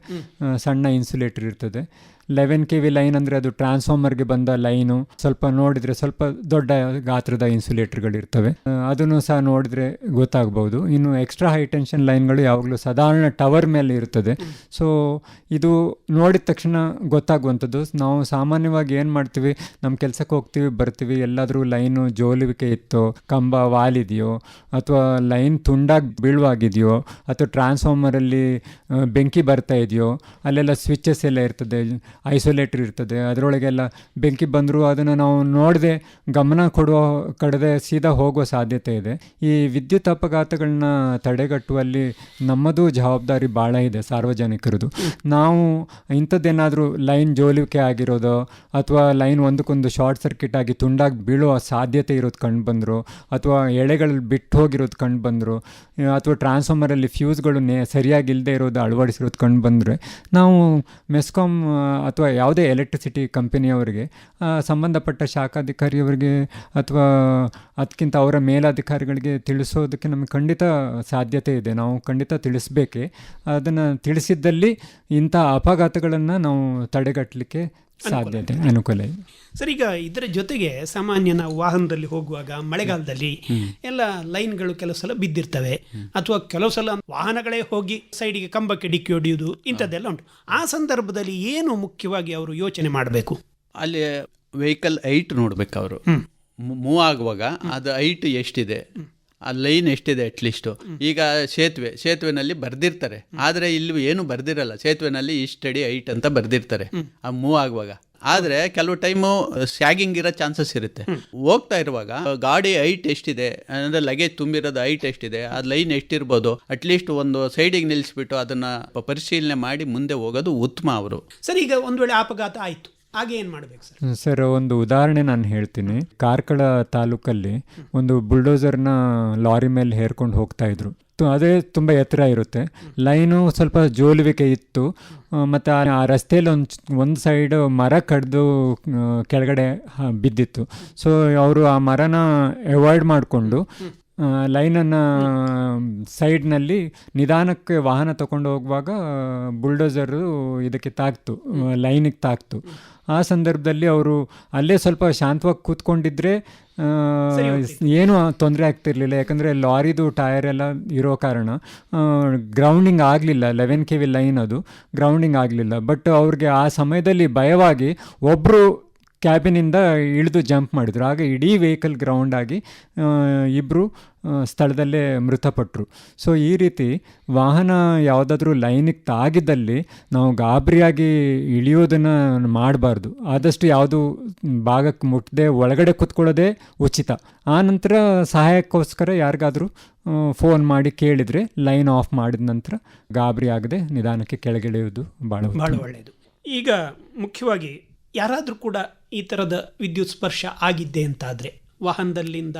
ಸಣ್ಣ ಇನ್ಸುಲೇಟರ್ ಇರ್ತದೆ. ಲೆವೆನ್ ಕೆ ವಿ ಲೈನ್ ಅಂದರೆ ಅದು ಟ್ರಾನ್ಸ್ಫಾರ್ಮರ್ಗೆ ಬಂದ ಲೈನು ಸ್ವಲ್ಪ ನೋಡಿದರೆ ಸ್ವಲ್ಪ ದೊಡ್ಡ ಗಾತ್ರದ ಇನ್ಸುಲೇಟರ್ಗಳು ಇರ್ತವೆ. ಆ, ಅದನ್ನು ಸಹ ನೋಡಿದರೆ ಗೊತ್ತಾಗ್ಬೋದು ಇನ್ನು ಎಕ್ಸ್ಟ್ರಾ ಹೈ ಟೆನ್ಷನ್ ಲೈನ್ಗಳು ಯಾವಾಗಲೂ ಸಾಧಾರಣ ಟವರ್ ಮೇಲೆ ಇರ್ತದೆ. ಸೊ ಇದು ನೋಡಿದ ತಕ್ಷಣ ಗೊತ್ತಾಗುವಂಥದ್ದು. ನಾವು ಸಾಮಾನ್ಯವಾಗಿ ಏನು ಮಾಡ್ತೀವಿ? ನಮ್ಮ ಕೆಲಸಕ್ಕೆ ಹೋಗ್ತೀವಿ ಬರ್ತೀವಿ. ಎಲ್ಲಾದರೂ ಲೈನು ಜೋಲುವಿಕೆ ಇತ್ತೋ ಕಂಬ ವಾಲಿದೆಯೋ ಅಥವಾ ಲೈನ್ ತುಂಡಾಗಿ ಬೀಳುವಾಗಿದೆಯೋ ಅಥವಾ ಟ್ರಾನ್ಸ್ಫಾರ್ಮರಲ್ಲಿ ಬೆಂಕಿ ಬರ್ತಾ ಇದೆಯೋ ಅಲ್ಲೆಲ್ಲ ಸ್ವಿಚಸ್ ಎಲ್ಲ ಇರ್ತದೆ. ಐಸೋಲೇಟರ್ ಇರ್ತದೆ. ಅದರೊಳಗೆಲ್ಲ ಬೆಂಕಿ ಬಂದರೂ ಅದನ್ನು ನಾವು ನೋಡದೆ ಗಮನ ಕೊಡುವ ಕಡದೆ ಸೀದಾ ಹೋಗುವ ಸಾಧ್ಯತೆ ಇದೆ. ಈ ವಿದ್ಯುತ್ ಅಪಘಾತಗಳನ್ನ ತಡೆಗಟ್ಟುವಲ್ಲಿ ನಮ್ಮದು ಜವಾಬ್ದಾರಿ ಭಾಳ ಇದೆ ಸಾರ್ವಜನಿಕರದು. ನಾವು ಇಂಥದ್ದೇನಾದರೂ ಲೈನ್ ಜೋಲಿಕೆ ಆಗಿರೋದು ಅಥವಾ ಲೈನ್ ಒಂದಕ್ಕೊಂದು ಶಾರ್ಟ್ ಸರ್ಕ್ಯೂಟ್ ಆಗಿ ತುಂಡಾಗಿ ಬೀಳುವ ಸಾಧ್ಯತೆ ಇರೋದು ಕಂಡು ಬಂದರು ಅಥವಾ ಎಳೆಗಳು ಬಿಟ್ಟು ಹೋಗಿರೋದು ಕಂಡು ಬಂದರು, ಅಥವಾ ಟ್ರಾನ್ಸ್ಫಾರ್ಮರಲ್ಲಿ ಫ್ಯೂಸ್ಗಳು ನೇ, ಸರಿಯಾಗಿ ಇಲ್ಲದೆ ಇರೋದು ಅಳವಡಿಸಿರೋದು ಕಂಡು ಬಂದರೆ ನಾವು ಮೆಸ್ಕಾಮ್ ಅಥವಾ ಯಾವುದೇ ಎಲೆಕ್ಟ್ರಿಸಿಟಿ ಕಂಪನಿಯವರಿಗೆ ಸಂಬಂಧಪಟ್ಟ ಶಾಖಾಧಿಕಾರಿಯವರಿಗೆ ಅಥವಾ ಅದಕ್ಕಿಂತ ಅವರ ಮೇಲಾಧಿಕಾರಿಗಳಿಗೆ ತಿಳಿಸೋದಕ್ಕೆ ನಮಗೆ ಖಂಡಿತ ಸಾಧ್ಯತೆ ಇದೆ. ನಾವು ಖಂಡಿತ ತಿಳಿಸ್ಬೇಕೆ. ಅದನ್ನು ತಿಳಿಸಿದ್ದಲ್ಲಿ ಇಂಥ ಅಪಘಾತಗಳನ್ನು ನಾವು ತಡೆಗಟ್ಟಲಿಕ್ಕೆ ಸಾಧ್ಯತೆ ಅನುಕೂಲ ಇದೆ ಸರ್ ಈಗ ಇದರ ಜೊತೆಗೆ ಸಾಮಾನ್ಯ ನಾವು ವಾಹನದಲ್ಲಿ ಹೋಗುವಾಗ ಮಳೆಗಾಲದಲ್ಲಿ ಎಲ್ಲ ಲೈನ್ಗಳು ಕೆಲವು ಸಲ ಬಿದ್ದಿರ್ತವೆ. ಅಥವಾ ಕೆಲವು ಸಲ ವಾಹನಗಳೇ ಹೋಗಿ ಸೈಡಿಗೆ ಕಂಬಕ್ಕೆ ಡಿಕ್ಕಿ ಹೊಡೆಯುವುದು ಇಂಥದ್ದೆಲ್ಲ ಉಂಟು. ಆ ಸಂದರ್ಭದಲ್ಲಿ ಏನು ಮುಖ್ಯವಾಗಿ ಅವರು ಯೋಚನೆ ಮಾಡಬೇಕು? ಅಲ್ಲಿ ವೆಹಿಕಲ್ ಹೈಟ್ ನೋಡ್ಬೇಕು ಅವರು. ಮೂವ್ ಆಗುವಾಗ ಅದು ಹೈಟ್ ಎಷ್ಟಿದೆ? ಆ ಲೈನ್ ಎಷ್ಟಿದೆ ಅಟ್ಲೀಸ್ಟು ಈಗ ಸೇತುವೆ, ಸೇತುವೆನಲ್ಲಿ ಬರ್ದಿರ್ತಾರೆ. ಆದರೆ ಇಲ್ಲಿ ಏನು ಬರ್ದಿರಲ್ಲ. ಸೇತುವೆನಲ್ಲಿ ಇಷ್ಟಡಿ ಹೈಟ್ ಅಂತ ಬರ್ದಿರ್ತಾರೆ. ಆ ಮೂವ್ ಆಗುವಾಗ. ಆದರೆ ಕೆಲವು ಟೈಮು ಸ್ಯಾಗಿಂಗ್ ಇರೋ ಚಾನ್ಸಸ್ ಇರುತ್ತೆ. ಹೋಗ್ತಾ ಇರುವಾಗ ಗಾಡಿ ಹೈಟ್ ಎಷ್ಟಿದೆ? ಅಂದರೆ ಲಗೇಜ್ ತುಂಬಿರೋದು ಹೈಟ್ ಎಷ್ಟಿದೆ? ಆ ಲೈನ್ ಎಷ್ಟಿರ್ಬೋದು? ಅಟ್ಲೀಸ್ಟ್ ಒಂದು ಸೈಡಿಗೆ ನಿಲ್ಲಿಸ್ಬಿಟ್ಟು ಅದನ್ನು ಪರಿಶೀಲನೆ ಮಾಡಿ ಮುಂದೆ ಹೋಗೋದು ಉತ್ತಮ ಅವರು. ಸರ್, ಈಗ ಒಂದು ವೇಳೆ ಅಪಘಾತ ಆಯಿತು. ಹಾಗೆ ಏನು ಮಾಡಬೇಕು ಸರ್? ಸರ್, ಒಂದು ಉದಾಹರಣೆ ನಾನು ಹೇಳ್ತೀನಿ. ಕಾರ್ಕಳ ತಾಲೂಕಲ್ಲಿ ಒಂದು ಬುಲ್ಡೋಸರ್ನ ಲಾರಿ ಮೇಲೆ ಹೇರ್ಕೊಂಡು ಹೋಗ್ತಾ ಇದ್ರು. ಅದೇ ತುಂಬ ಎತ್ತರ ಇರುತ್ತೆ. ಲೈನು ಸ್ವಲ್ಪ ಜೋಲುವಿಕೆ ಇತ್ತು. ಮತ್ತು ಆ ರಸ್ತೆಯಲ್ಲಿ ಒಂದು ಒಂದು ಸೈಡ್ ಮರ ಕಡಿದು ಕೆಳಗಡೆ ಬಿದ್ದಿತ್ತು. ಸೊ, ಅವರು ಆ ಮರನ ಅವಾಯ್ಡ್ ಮಾಡಿಕೊಂಡು ಲೈನನ್ನು ಸೈಡ್ನಲ್ಲಿ ನಿಧಾನಕ್ಕೆ ವಾಹನ ತಗೊಂಡು ಹೋಗುವಾಗ ಬುಲ್ಡೋಸರು ಇದಕ್ಕೆ ತಾಕ್ತು ಲೈನಿಗೆ ತಾಕ್ತು. ಆ ಸಂದರ್ಭದಲ್ಲಿ ಅವರು ಅಲ್ಲೇ ಸ್ವಲ್ಪ ಶಾಂತವಾಗಿ ಕೂತ್ಕೊಂಡಿದ್ರೆ ಏನು ತೊಂದರೆ ಆಗ್ತಿರ್ಲಿಲ್ಲ. ಯಾಕಂದರೆ ಲಾರಿದು ಟೈರ್ ಎಲ್ಲ ಇರೋ ಕಾರಣ ಗ್ರೌಂಡಿಂಗ್ ಆಗಲಿಲ್ಲ. ಲೆವೆನ್ ಕೆ ವಿ ಲೈನ್ ಅದು ಗ್ರೌಂಡಿಂಗ್ ಆಗಲಿಲ್ಲ. ಬಟ್ ಅವ್ರಿಗೆ ಆ ಸಮಯದಲ್ಲಿ ಭಯವಾಗಿ ಒಬ್ಬರು ಕ್ಯಾಬಿನಿಂದ ಇಳಿದು ಜಂಪ್ ಮಾಡಿದರು. ಆಗ ಇಡೀ ವೆಹಿಕಲ್ ಗ್ರೌಂಡ್ ಆಗಿ ಇಬ್ಬರು ಸ್ಥಳದಲ್ಲೇ ಮೃತಪಟ್ಟರು ಸೊ, ಈ ರೀತಿ ವಾಹನ ಯಾವುದಾದ್ರೂ ಲೈನಿಗೆ ತಾಗಿದ್ದಲ್ಲಿ ನಾವು ಗಾಬರಿಯಾಗಿ ಇಳಿಯೋದನ್ನು ಮಾಡಬಾರ್ದು. ಆದಷ್ಟು ಯಾವುದು ಭಾಗಕ್ಕೆ ಮುಟ್ಟದೆ ಒಳಗಡೆ ಕೂತ್ಕೊಳ್ಳೋದೇ ಉಚಿತ. ಆ ನಂತರ ಸಹಾಯಕ್ಕೋಸ್ಕರ ಯಾರಿಗಾದರೂ ಫೋನ್ ಮಾಡಿ ಕೇಳಿದರೆ, ಲೈನ್ ಆಫ್ ಮಾಡಿದ ನಂತರ ಗಾಬರಿ ಆಗದೆ ನಿಧಾನಕ್ಕೆ ಕೆಳಗಿಳಿಯೋದು ಭಾಳ ಭಾಳ ಒಳ್ಳೆಯದು ಈಗ ಮುಖ್ಯವಾಗಿ ಯಾರಾದರೂ ಕೂಡ ಈ ಥರದ ವಿದ್ಯುತ್ ಸ್ಪರ್ಶ ಆಗಿದ್ದೆ ಅಂತಾದರೆ ವಾಹನದಲ್ಲಿಂದ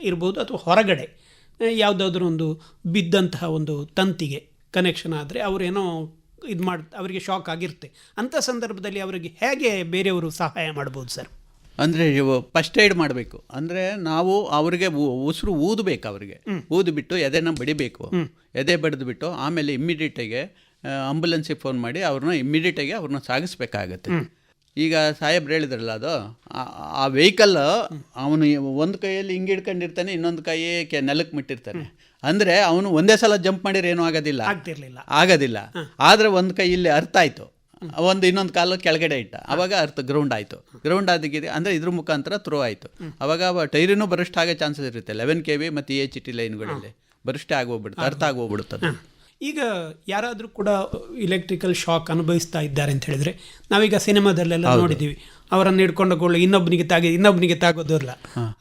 ಇರ್ಬೋದು ಅಥವಾ ಹೊರಗಡೆ ಯಾವುದಾದ್ರೂ ಒಂದು ಬಿದ್ದಂತಹ ಒಂದು ತಂತಿಗೆ ಕನೆಕ್ಷನ್ ಆದರೆ ಅವರೇನೋ ಇದು ಮಾಡಿ ಅವರಿಗೆ ಶಾಕ್ ಆಗಿರುತ್ತೆ. ಅಂಥ ಸಂದರ್ಭದಲ್ಲಿ ಅವರಿಗೆ ಹೇಗೆ ಬೇರೆಯವರು ಸಹಾಯ ಮಾಡ್ಬೋದು ಸರ್? ಅಂದರೆ ಫಸ್ಟ್ ಏಡ್ ಮಾಡಬೇಕು. ಅಂದರೆ ನಾವು ಅವರಿಗೆ ಉಸಿರು ಊದಬೇಕು ಅವರಿಗೆ. ಊದ್ಬಿಟ್ಟು ಎದೆನ ಬಡಿಬೇಕು. ಎದೆ ಬಡಿದ್ಬಿಟ್ಟು ಆಮೇಲೆ ಇಮ್ಮಿಡಿಯೇಟಾಗಿ ಆಂಬುಲೆನ್ಸಿಗೆ ಫೋನ್ ಮಾಡಿ ಅವ್ರನ್ನ ಇಮ್ಮಿಡಿಯೇಟಾಗಿ ಅವ್ರನ್ನ ಸಾಗಿಸ್ಬೇಕಾಗತ್ತೆ. ಈಗ ಸಾಹೇಬ್ರು ಹೇಳಿದ್ರಲ್ಲ ಅದು ಆ- ವೆಹಿಕಲ್ ಅವನು ಒಂದು ಕೈಯಲ್ಲಿ ಹಿಂಗೆ ಹಿಡ್ಕೊಂಡಿರ್ತಾನೆ ಇನ್ನೊಂದು ಕೈ ಕೆ ನೆಲಕ್ಕೆ ಮುಟ್ಟಿರ್ತಾನೆ. ಅಂದರೆ ಅವನು ಒಂದೇ ಸಲ ಜಂಪ್ ಮಾಡಿದ್ರೆ ಏನೂ ಆಗೋದಿಲ್ಲ. ಆಗ್ತಿರ್ಲಿಲ್ಲ. ಆಗೋದಿಲ್ಲ. ಆದರೆ ಒಂದು ಕೈ ಇಲ್ಲಿ ಅರ್ಥ ಆಯಿತು. ಒಂದು ಇನ್ನೊಂದು ಕಾಲು ಕೆಳಗಡೆ ಇಟ್ಟ. ಅವಾಗ ಅರ್ಥ ಗ್ರೌಂಡ್ ಆಯಿತು. ಗ್ರೌಂಡ್ ಆದಿಗಿದೆ ಅಂದರೆ ಇದ್ರ ಮುಖಾಂತರ ಥ್ರೋ ಆಯಿತು. ಅವಾಗ ಟೈರಿನೂ ಬರಷ್ಟು ಆಗೋ ಚಾನ್ಸಸ್ ಇರುತ್ತೆ. ಲೆವೆನ್ ಕೆ ವಿ ಮತ್ತು ಎ ಚಿಟಿ ಟಿ ಲೈನ್ಗಳಲ್ಲಿ ಬರಷ್ಟೇ ಆಗೋಗ್ಬಿಡುತ್ತೆ ಅರ್ಥ ಆಗೋಗ್ಬಿಡುತ್ತದೆ ಈಗ ಯಾರಾದರೂ ಕೂಡ ಇಲೆಕ್ಟ್ರಿಕಲ್ ಶಾಕ್ ಅನುಭವಿಸ್ತಾ ಇದ್ದಾರೆ ಅಂತ ಹೇಳಿದ್ರೆ ನಾವೀಗ ಸಿನಿಮಾದಲ್ಲೆಲ್ಲ ನೋಡಿದ್ದೀವಿ. ಅವರನ್ನು ಹಿಡ್ಕೊಂಡೋಕೊಳ್ಳಿ ಇನ್ನೊಬ್ಬನಿಗೆ ತಾಗಿ ಇನ್ನೊಬ್ಬನಿಗೆ ತಾಗೋದಿಲ್ಲ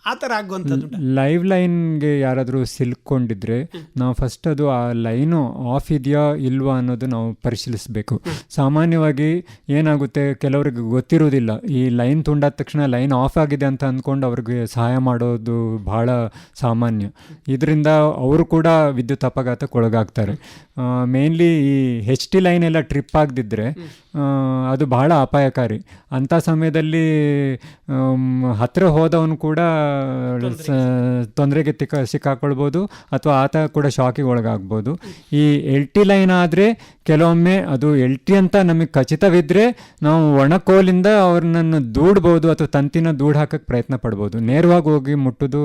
ಆ ಥರ ಆಗುವಂಥದ್ದು? ಲೈವ್ ಲೈನ್ಗೆ ಯಾರಾದರೂ ಸಿಲ್ಕೊಂಡಿದ್ರೆ ನಾವು ಫಸ್ಟ್ ಅದು ಆ ಲೈನು ಆಫ್ ಇದೆಯಾ ಇಲ್ವಾ ಅನ್ನೋದು ನಾವು ಪರಿಶೀಲಿಸಬೇಕು. ಸಾಮಾನ್ಯವಾಗಿ ಏನಾಗುತ್ತೆ ಕೆಲವರಿಗೆ ಗೊತ್ತಿರೋದಿಲ್ಲ. ಈ ಲೈನ್ ತುಂಡಾದ ತಕ್ಷಣ ಲೈನ್ ಆಫ್ ಆಗಿದೆ ಅಂತ ಅಂದ್ಕೊಂಡು ಅವ್ರಿಗೆ ಸಹಾಯ ಮಾಡೋದು ಬಹಳ ಸಾಮಾನ್ಯ. ಇದರಿಂದ ಅವರು ಕೂಡ ವಿದ್ಯುತ್ ಅಪಘಾತಕ್ಕೆ ಒಳಗಾಗ್ತಾರೆ ಮೇನ್ಲಿ ಈ ಹೆಚ್ ಟಿ ಲೈನ್ ಎಲ್ಲ ಟ್ರಿಪ್ ಆಗದಿದ್ದರೆ ಅದು ಬಹಳ ಅಪಾಯಕಾರಿ. ಅಂಥ ಸಮಯದಲ್ಲಿ ಆಮ್, ಹತ್ತಿರ ಹೋದವನು ಕೂಡ ತೊಂದರೆಗೆ ತಿಕ್ಕ ಸಿಕ್ಕಾಕೊಳ್ಬೋದು ಅಥವಾ ಆತ ಕೂಡ ಶಾಕಿಗೆ ಒಳಗಾಗ್ಬೋದು. ಈ ಎಲ್ ಟಿ ಲೈನ್ ಆದರೆ ಕೆಲವೊಮ್ಮೆ ಅದು ಎಲ್ ಟಿ ಅಂತ ನಮಗೆ ಖಚಿತವಿದ್ದರೆ ನಾವು ಒಣಕೋಲಿಂದ ಅವ್ರನ್ನ ದೂಡ್ಬೋದು ಅಥವಾ ತಂತಿನ ದೂಡ್ ಹಾಕಕ್ಕೆ ಪ್ರಯತ್ನ ಪಡ್ಬೋದು. ನೇರವಾಗಿ ಹೋಗಿ ಮುಟ್ಟೋದು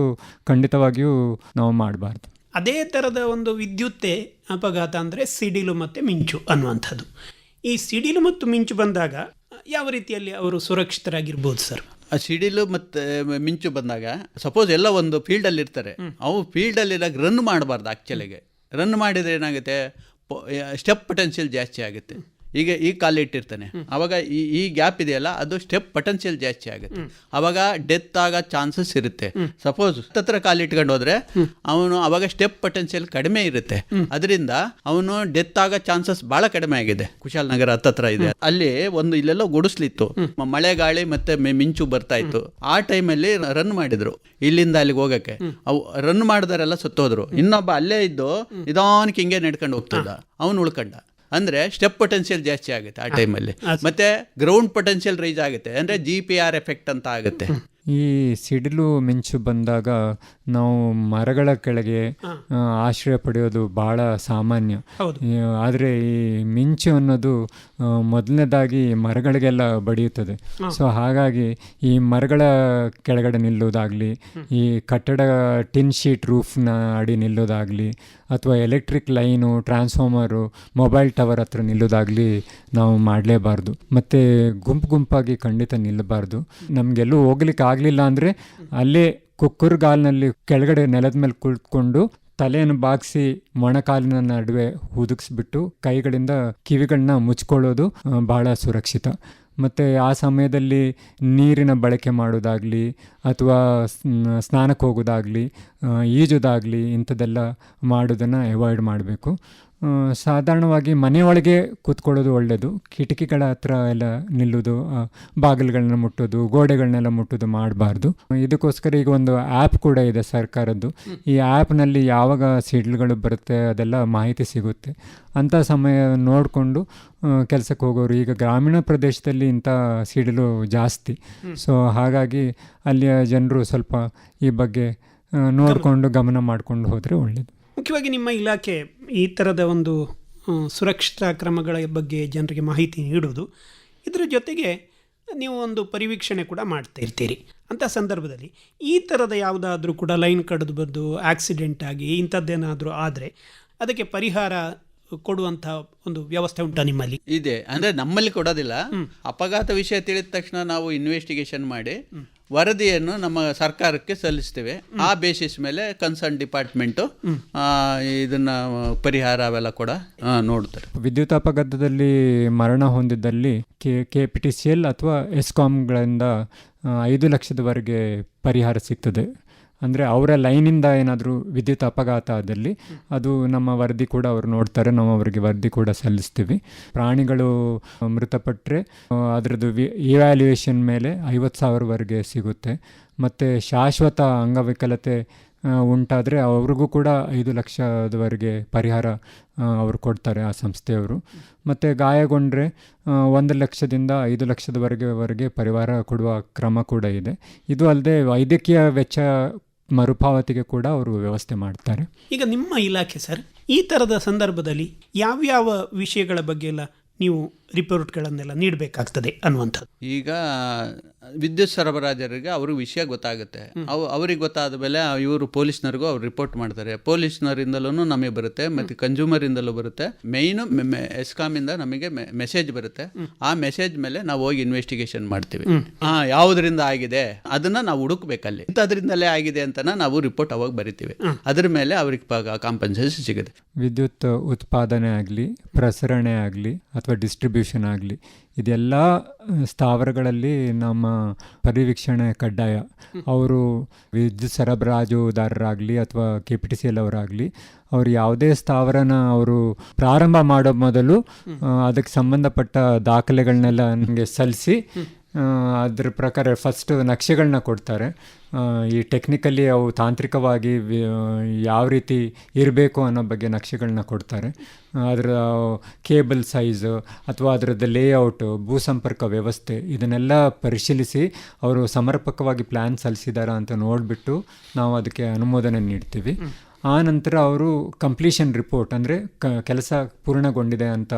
ಖಂಡಿತವಾಗಿಯೂ ನಾವು ಮಾಡಬಾರ್ದು. ಅದೇ ಥರದ ಒಂದು ವಿದ್ಯುತ್ತೇ ಅಪಘಾತ ಅಂದರೆ ಸಿಡಿಲು ಮತ್ತು ಮಿಂಚು ಅನ್ನುವಂಥದ್ದು. ಈ ಸಿಡಿಲು ಮತ್ತು ಮಿಂಚು ಬಂದಾಗ ಯಾವ ರೀತಿಯಲ್ಲಿ ಅವರು ಸುರಕ್ಷಿತರಾಗಿರ್ಬೋದು ಸರ್? ಆ ಸಿಡಿಲು ಮತ್ತು ಮಿಂಚು ಬಂದಾಗ ಸಪೋಸ್ ಎಲ್ಲ ಒಂದು ಫೀಲ್ಡಲ್ಲಿ ಇರ್ತಾರೆ ಅವು ಫೀಲ್ಡಲ್ಲಿ ರನ್ ಮಾಡಬಾರ್ದು ಆ್ಯಕ್ಚುಲಿಗೆ ರನ್ ಮಾಡಿದರೆ ಏನಾಗುತ್ತೆ ಸ್ಟೆಪ್ ಪೊಟೆನ್ಷಿಯಲ್ ಜಾಸ್ತಿ ಆಗುತ್ತೆ. ಈಗ ಈ ಕಾಲು ಇಟ್ಟಿರ್ತಾನೆ. ಅವಾಗ ಈ ಈ ಗ್ಯಾಪ್ ಇದೆಯಲ್ಲ ಅದು ಸ್ಟೆಪ್ ಪೊಟೆನ್ಷಿಯಲ್ ಜಾಸ್ತಿ ಆಗುತ್ತೆ. ಅವಾಗ ಡೆತ್ ಆಗೋ ಚಾನ್ಸಸ್ ಇರುತ್ತೆ. ಸಪೋಸ್ ಹತ್ರ ಕಾಲು ಇಟ್ಕೊಂಡು ಹೋದ್ರೆ ಅವನು ಅವಾಗ ಸ್ಟೆಪ್ ಪೊಟೆನ್ಷಿಯಲ್ ಕಡಿಮೆ ಇರುತ್ತೆ. ಅದರಿಂದ ಅವನು ಡೆತ್ ಆಗೋ ಚಾನ್ಸಸ್ ಬಹಳ ಕಡಿಮೆ ಆಗಿದೆ. ಕುಶಾಲನಗರ ಹತ್ತತ್ರ ಇದೆ. ಅಲ್ಲಿ ಒಂದು ಇಲ್ಲೆಲ್ಲ ಗುಡಿಸ್ಲಿತ್ತು. ಮಳೆ ಗಾಳಿ ಮತ್ತೆ ಮಿಂಚು ಬರ್ತಾ ಇತ್ತು. ಆ ಟೈಮಲ್ಲಿ ರನ್ ಮಾಡಿದ್ರು. ಇಲ್ಲಿಂದ ಅಲ್ಲಿಗೆ ಹೋಗಕ್ಕೆ. ಅವು ರನ್ ಮಾಡಿದಾರೆಲ್ಲ ಸತ್ತೋದ್ರು. ಇನ್ನೊಬ್ಬ ಅಲ್ಲೇ ಇದ್ದು ನಿಧಾನಕ್ಕೆ ಹಿಂಗೆ ನಡ್ಕೊಂಡು ಹೋಗ್ತಿದ್ದ. ಅವನು ಉಳ್ಕೊಂಡ. ಅಂದ್ರೆ ಸ್ಟೆಪ್ ಪೊಟೆನ್ಷಿಯಲ್ ಜಾಸ್ತಿ ಆಗುತ್ತೆ ಆ ಟೈಮಲ್ಲಿ ಮತ್ತೆ ಗ್ರೌಂಡ್ ಪೊಟೆನ್ಷಿಯಲ್ ರೈಸ್ ಆಗುತ್ತೆ. ಅಂದ್ರೆ ಜಿ ಪಿ ಆರ್ ಎಫೆಕ್ಟ್ ಅಂತ ಆಗುತ್ತೆ. ಈ ಸಿಡಿಲು ಮಿಂಚು ಬಂದಾಗ ನಾವು ಮರಗಳ ಕೆಳಗೆ ಆಶ್ರಯ ಪಡೆಯೋದು ಬಹಳ ಸಾಮಾನ್ಯ. ಆದರೆ ಈ ಮಿಂಚು ಅನ್ನೋದು ಮೊದಲನೇದಾಗಿ ಮರಗಳಿಗೆಲ್ಲ ಬಡಿಯುತ್ತದೆ. ಸೊ ಹಾಗಾಗಿ ಈ ಮರಗಳ ಕೆಳಗಡೆ ನಿಲ್ಲೋದಾಗಲಿ ಈ ಕಟ್ಟಡ ಟಿನ್ ಶೀಟ್ ರೂಫ್ನ ಅಡಿ ನಿಲ್ಲೋದಾಗಲಿ ಅಥವಾ electric line transformer mobile tower ಹತ್ರ ನಿಲ್ಲೋದಾಗಲಿ ನಾವು ಮಾಡಲೇಬಾರ್ದು. ಮತ್ತು ಗುಂಪು ಗುಂಪಾಗಿ ಖಂಡಿತ ನಿಲ್ಲಬಾರ್ದು. ನಮಗೆಲ್ಲೂ ಹೋಗ್ಲಿಕ್ಕೆ ಆಗಲಿಲ್ಲ ಅಂದರೆ ಅಲ್ಲೇ ಕುಕ್ಕುರ್ಗಾಲ್ನಲ್ಲಿ ಕೆಳಗಡೆ ನೆಲದ ಮೇಲೆ ಕುಳಿತುಕೊಂಡು ತಲೆಯನ್ನು ಬಾಗಿಸಿ ಮೊಣಕಾಲಿನ ನಡುವೆ ಹುದುಗಿಸ್ಬಿಟ್ಟು ಕೈಗಳಿಂದ ಕಿವಿಗಳನ್ನ ಮುಚ್ಕೊಳ್ಳೋದು ಭಾಳ ಸುರಕ್ಷಿತ. ಮತ್ತು ಆ ಸಮಯದಲ್ಲಿ ನೀರಿನ ಬಳಕೆ ಮಾಡೋದಾಗಲಿ ಅಥವಾ ಸ್ನಾನಕ್ಕೆ ಹೋಗೋದಾಗಲಿ ಈಜೋದಾಗಲಿ ಇಂಥದ್ದೆಲ್ಲ ಮಾಡೋದನ್ನು ಅವಾಯ್ಡ್ ಮಾಡಬೇಕು. ಸಾಧಾರಣವಾಗಿ ಮನೆಯೊಳಗೆ ಕೂತ್ಕೊಳ್ಳೋದು ಒಳ್ಳೆಯದು ಕಿಟಕಿಗಳ ಹತ್ರ ಎಲ್ಲ ನಿಲ್ಲೋದು ಬಾಗಿಲುಗಳನ್ನ ಮುಟ್ಟೋದು ಗೋಡೆಗಳನ್ನೆಲ್ಲ ಮುಟ್ಟೋದು ಮಾಡಬಾರ್ದು. ಇದಕ್ಕೋಸ್ಕರ ಈಗ ಒಂದು ಆ್ಯಪ್ ಕೂಡ ಇದೆ ಸರ್ಕಾರದ್ದು. ಈ ಆ್ಯಪ್ನಲ್ಲಿ ಯಾವಾಗ ಸಿಡ್ಲುಗಳು ಬರುತ್ತೆ ಅದೆಲ್ಲ ಮಾಹಿತಿ ಸಿಗುತ್ತೆ. ಅಂಥ ಸಮಯ ನೋಡಿಕೊಂಡು ಕೆಲಸಕ್ಕೆ ಹೋಗೋರು. ಈಗ ಗ್ರಾಮೀಣ ಪ್ರದೇಶದಲ್ಲಿ ಇಂಥ ಸಿಡಿಲು ಜಾಸ್ತಿ. ಸೊ, ಹಾಗಾಗಿ ಅಲ್ಲಿಯ ಜನರು ಸ್ವಲ್ಪ ಈ ಬಗ್ಗೆ ನೋಡಿಕೊಂಡು ಗಮನ ಮಾಡಿಕೊಂಡು ಹೋದರೆ ಒಳ್ಳೆಯದು ಮುಖ್ಯವಾಗಿ ನಿಮ್ಮ ಇಲಾಖೆ ಈ ಥರದ ಒಂದು ಸುರಕ್ಷತಾ ಕ್ರಮಗಳ ಬಗ್ಗೆ ಜನರಿಗೆ ಮಾಹಿತಿ ನೀಡುವುದು. ಇದರ ಜೊತೆಗೆ ನೀವು ಒಂದು ಪರಿವೀಕ್ಷಣೆ ಕೂಡ ಮಾಡ್ತಾ ಇರ್ತೀರಿ. ಅಂಥ ಸಂದರ್ಭದಲ್ಲಿ ಈ ಥರದ ಯಾವುದಾದ್ರೂ ಕೂಡ ಲೈನ್ ಕಡಿದು ಬಂದು ಆಕ್ಸಿಡೆಂಟ್ ಆಗಿ ಇಂಥದ್ದೇನಾದರೂ ಆದರೆ ಅದಕ್ಕೆ ಪರಿಹಾರ ಕೊಡುವಂಥ ಒಂದು ವ್ಯವಸ್ಥೆ ಉಂಟಾ ನಿಮ್ಮಲ್ಲಿ? ಇದೆ. ಅಂದ್ರೆ ನಮ್ಮಲ್ಲಿ ಕೊಡೋದಿಲ್ಲ. ಅಪಘಾತ ವಿಷಯ ತಿಳಿದ ತಕ್ಷಣ ನಾವು ಇನ್ವೆಸ್ಟಿಗೇಷನ್ ಮಾಡಿ ವರದಿಯನ್ನು ನಮ್ಮ ಸರ್ಕಾರಕ್ಕೆ ಸಲ್ಲಿಸ್ತೇವೆ. ಆ ಬೇಸಿಸ್ ಮೇಲೆ ಕನ್ಸರ್ನ್ ಡಿಪಾರ್ಟ್ಮೆಂಟು ಇದನ್ನ ಪರಿಹಾರ ಅವೆಲ್ಲ ಕೂಡ ನೋಡ್ತಾರೆ ವಿದ್ಯುತ್ ಅಪಘಾತದಲ್ಲಿ ಮರಣ ಹೊಂದಿದ್ದಲ್ಲಿ K K P T C L ಅಥವಾ ಎಸ್ಕಾಮ್ಗಳಿಂದ ಐದು ಲಕ್ಷದವರೆಗೆ ಪರಿಹಾರ ಸಿಗ್ತದೆ. ಅಂದರೆ ಅವರ ಲೈನಿಂದ ಏನಾದರೂ ವಿದ್ಯುತ್ ಅಪಘಾತ ಆದಲ್ಲಿ ಅದು ನಮ್ಮ ವರದಿ ಕೂಡ ಅವರು ನೋಡ್ತಾರೆ, ನಾವು ಅವರಿಗೆ ವರದಿ ಕೂಡ ಸಲ್ಲಿಸ್ತೀವಿ. ಪ್ರಾಣಿಗಳು ಮೃತಪಟ್ಟರೆ ಅದರದ್ದು ವಿ ಇವ್ಯಾಲ್ಯೂಯೇಷನ್ ಮೇಲೆ ಐವತ್ತು ಸಾವಿರವರೆಗೆ ಸಿಗುತ್ತೆ. ಮತ್ತು ಶಾಶ್ವತ ಅಂಗವಿಕಲತೆ ಉಂಟಾದರೆ ಅವ್ರಿಗೂ ಕೂಡ ಐದು ಲಕ್ಷದವರೆಗೆ ಪರಿಹಾರ ಅವರು ಕೊಡ್ತಾರೆ ಆ ಸಂಸ್ಥೆಯವರು. ಮತ್ತು ಗಾಯಗೊಂಡರೆ ಒಂದು ಲಕ್ಷದಿಂದ ಐದು ಲಕ್ಷದವರೆಗೆವರೆಗೆ ಪರಿಹಾರ ಕೊಡುವ ಕ್ರಮ ಕೂಡ ಇದೆ. ಇದು ಅಲ್ಲದೆ ವೈದ್ಯಕೀಯ ವೆಚ್ಚ ಮರುಪಾವತಿಗೆ ಕೂಡ ಅವರು ವ್ಯವಸ್ಥೆ ಮಾಡ್ತಾರೆ. ಈಗ ನಿಮ್ಮ ಇಲಾಖೆ ಸರ್, ಈ ಥರದ ಸಂದರ್ಭದಲ್ಲಿ ಯಾವ್ಯಾವ ವಿಷಯಗಳ ಬಗ್ಗೆ ಎಲ್ಲ ನೀವು ರಿಪೋರ್ಟ್ಗಳನ್ನೆಲ್ಲ ನೀಡಬೇಕಾಗ್ತದೆ ಅನ್ನುವಂಥದ್ದು. ಈಗ ವಿದ್ಯುತ್ ಸರಬರಾಜರಿಗೆ ಅವ್ರಿಗೆ ವಿಷಯ ಗೊತ್ತಾಗುತ್ತೆ. ಅವು ಅವ್ರಿಗೆ ಗೊತ್ತಾದ ಮೇಲೆ ಇವರು ಪೊಲೀಸ್ನರಿಗೂ ಅವ್ರು ರಿಪೋರ್ಟ್ ಮಾಡ್ತಾರೆ. ಪೊಲೀಸ್ನರಿಂದಲೂ ನಮಗೆ ಬರುತ್ತೆ ಮತ್ತು ಕನ್ಸ್ಯೂಮರಿಂದಲೂ ಬರುತ್ತೆ. ಮೇಯ್ನು ಎಸ್ಕಾಮಿಂದ ನಮಗೆ ಮೆಸೇಜ್ ಬರುತ್ತೆ. ಆ ಮೆಸೇಜ್ ಮೇಲೆ ನಾವು ಹೋಗಿ ಇನ್ವೆಸ್ಟಿಗೇಷನ್ ಮಾಡ್ತೀವಿ. ಹಾ ಯಾವುದರಿಂದ ಆಗಿದೆ? ಅದನ್ನ ನಾವು ಹುಡುಕ್ಬೇಕಲ್ಲಿ. ಅದರಿಂದಲೇ ಆಗಿದೆ ಅಂತ ನಾವು ರಿಪೋರ್ಟ್ ಅವಾಗ ಬರಿತೀವಿ. ಅದ್ರ ಮೇಲೆ ಅವ್ರಿಗೆ ಕಾಂಪನ್ಸೇಷನ್ ಸಿಗುತ್ತೆ. ವಿದ್ಯುತ್ ಉತ್ಪಾದನೆ ಆಗಲಿ ಪ್ರಸರಣೆ ಆಗಲಿ ಅಥವಾ ಡಿಸ್ಟ್ರಿಬ್ಯೂಷನ್ ಡಿಸ್ಟ್ರಿಬ್ಯೂಷನ್ ಆಗಲಿ ಇದೆಲ್ಲ ಸ್ಥಾವರಗಳಲ್ಲಿ ನಮ್ಮ ಪರಿವೀಕ್ಷಣೆ ಕಡ್ಡಾಯ. ಅವರು ವಿದ್ಯುತ್ ಸರಬರಾಜುದಾರರಾಗಲಿ ಅಥವಾ K P T C L ಅವರಾಗಲಿ ಅವರು ಯಾವುದೇ ಸ್ಥಾವರನ ಅವರು ಪ್ರಾರಂಭ ಮಾಡೋ ಮೊದಲು ಅದಕ್ಕೆ ಸಂಬಂಧಪಟ್ಟ ದಾಖಲೆಗಳನ್ನೆಲ್ಲ ನನಗೆ ಸಲ್ಲಿಸಿ ಅದ್ರ ಪ್ರಕಾರ ಫಸ್ಟ್ ನಕ್ಷೆಗಳನ್ನ ಕೊಡ್ತಾರೆ. ಈ ಟೆಕ್ನಿಕಲಿ ಅವು ತಾಂತ್ರಿಕವಾಗಿ ಯಾವ ರೀತಿ ಇರಬೇಕು ಅನ್ನೋ ಬಗ್ಗೆ ನಕ್ಷೆಗಳನ್ನ ಕೊಡ್ತಾರೆ. ಅದರ ಕೇಬಲ್ ಸೈಜು ಅಥವಾ ಅದರದ್ದು ಲೇಔಟು ಭೂಸಂಪರ್ಕ ವ್ಯವಸ್ಥೆ ಇದನ್ನೆಲ್ಲ ಪರಿಶೀಲಿಸಿ ಅವರು ಸಮರ್ಪಕವಾಗಿ ಪ್ಲ್ಯಾನ್ ಸಲ್ಲಿಸಿದಾರ ಅಂತ ನೋಡಿಬಿಟ್ಟು ನಾವು ಅದಕ್ಕೆ ಅನುಮೋದನೆ ನೀಡ್ತೀವಿ. ಆ ನಂತರ ಅವರು ಕಂಪ್ಲೀಷನ್ ರಿಪೋರ್ಟ್ ಅಂದರೆ ಕ, ಕೆಲಸ ಪೂರ್ಣಗೊಂಡಿದೆ ಅಂತ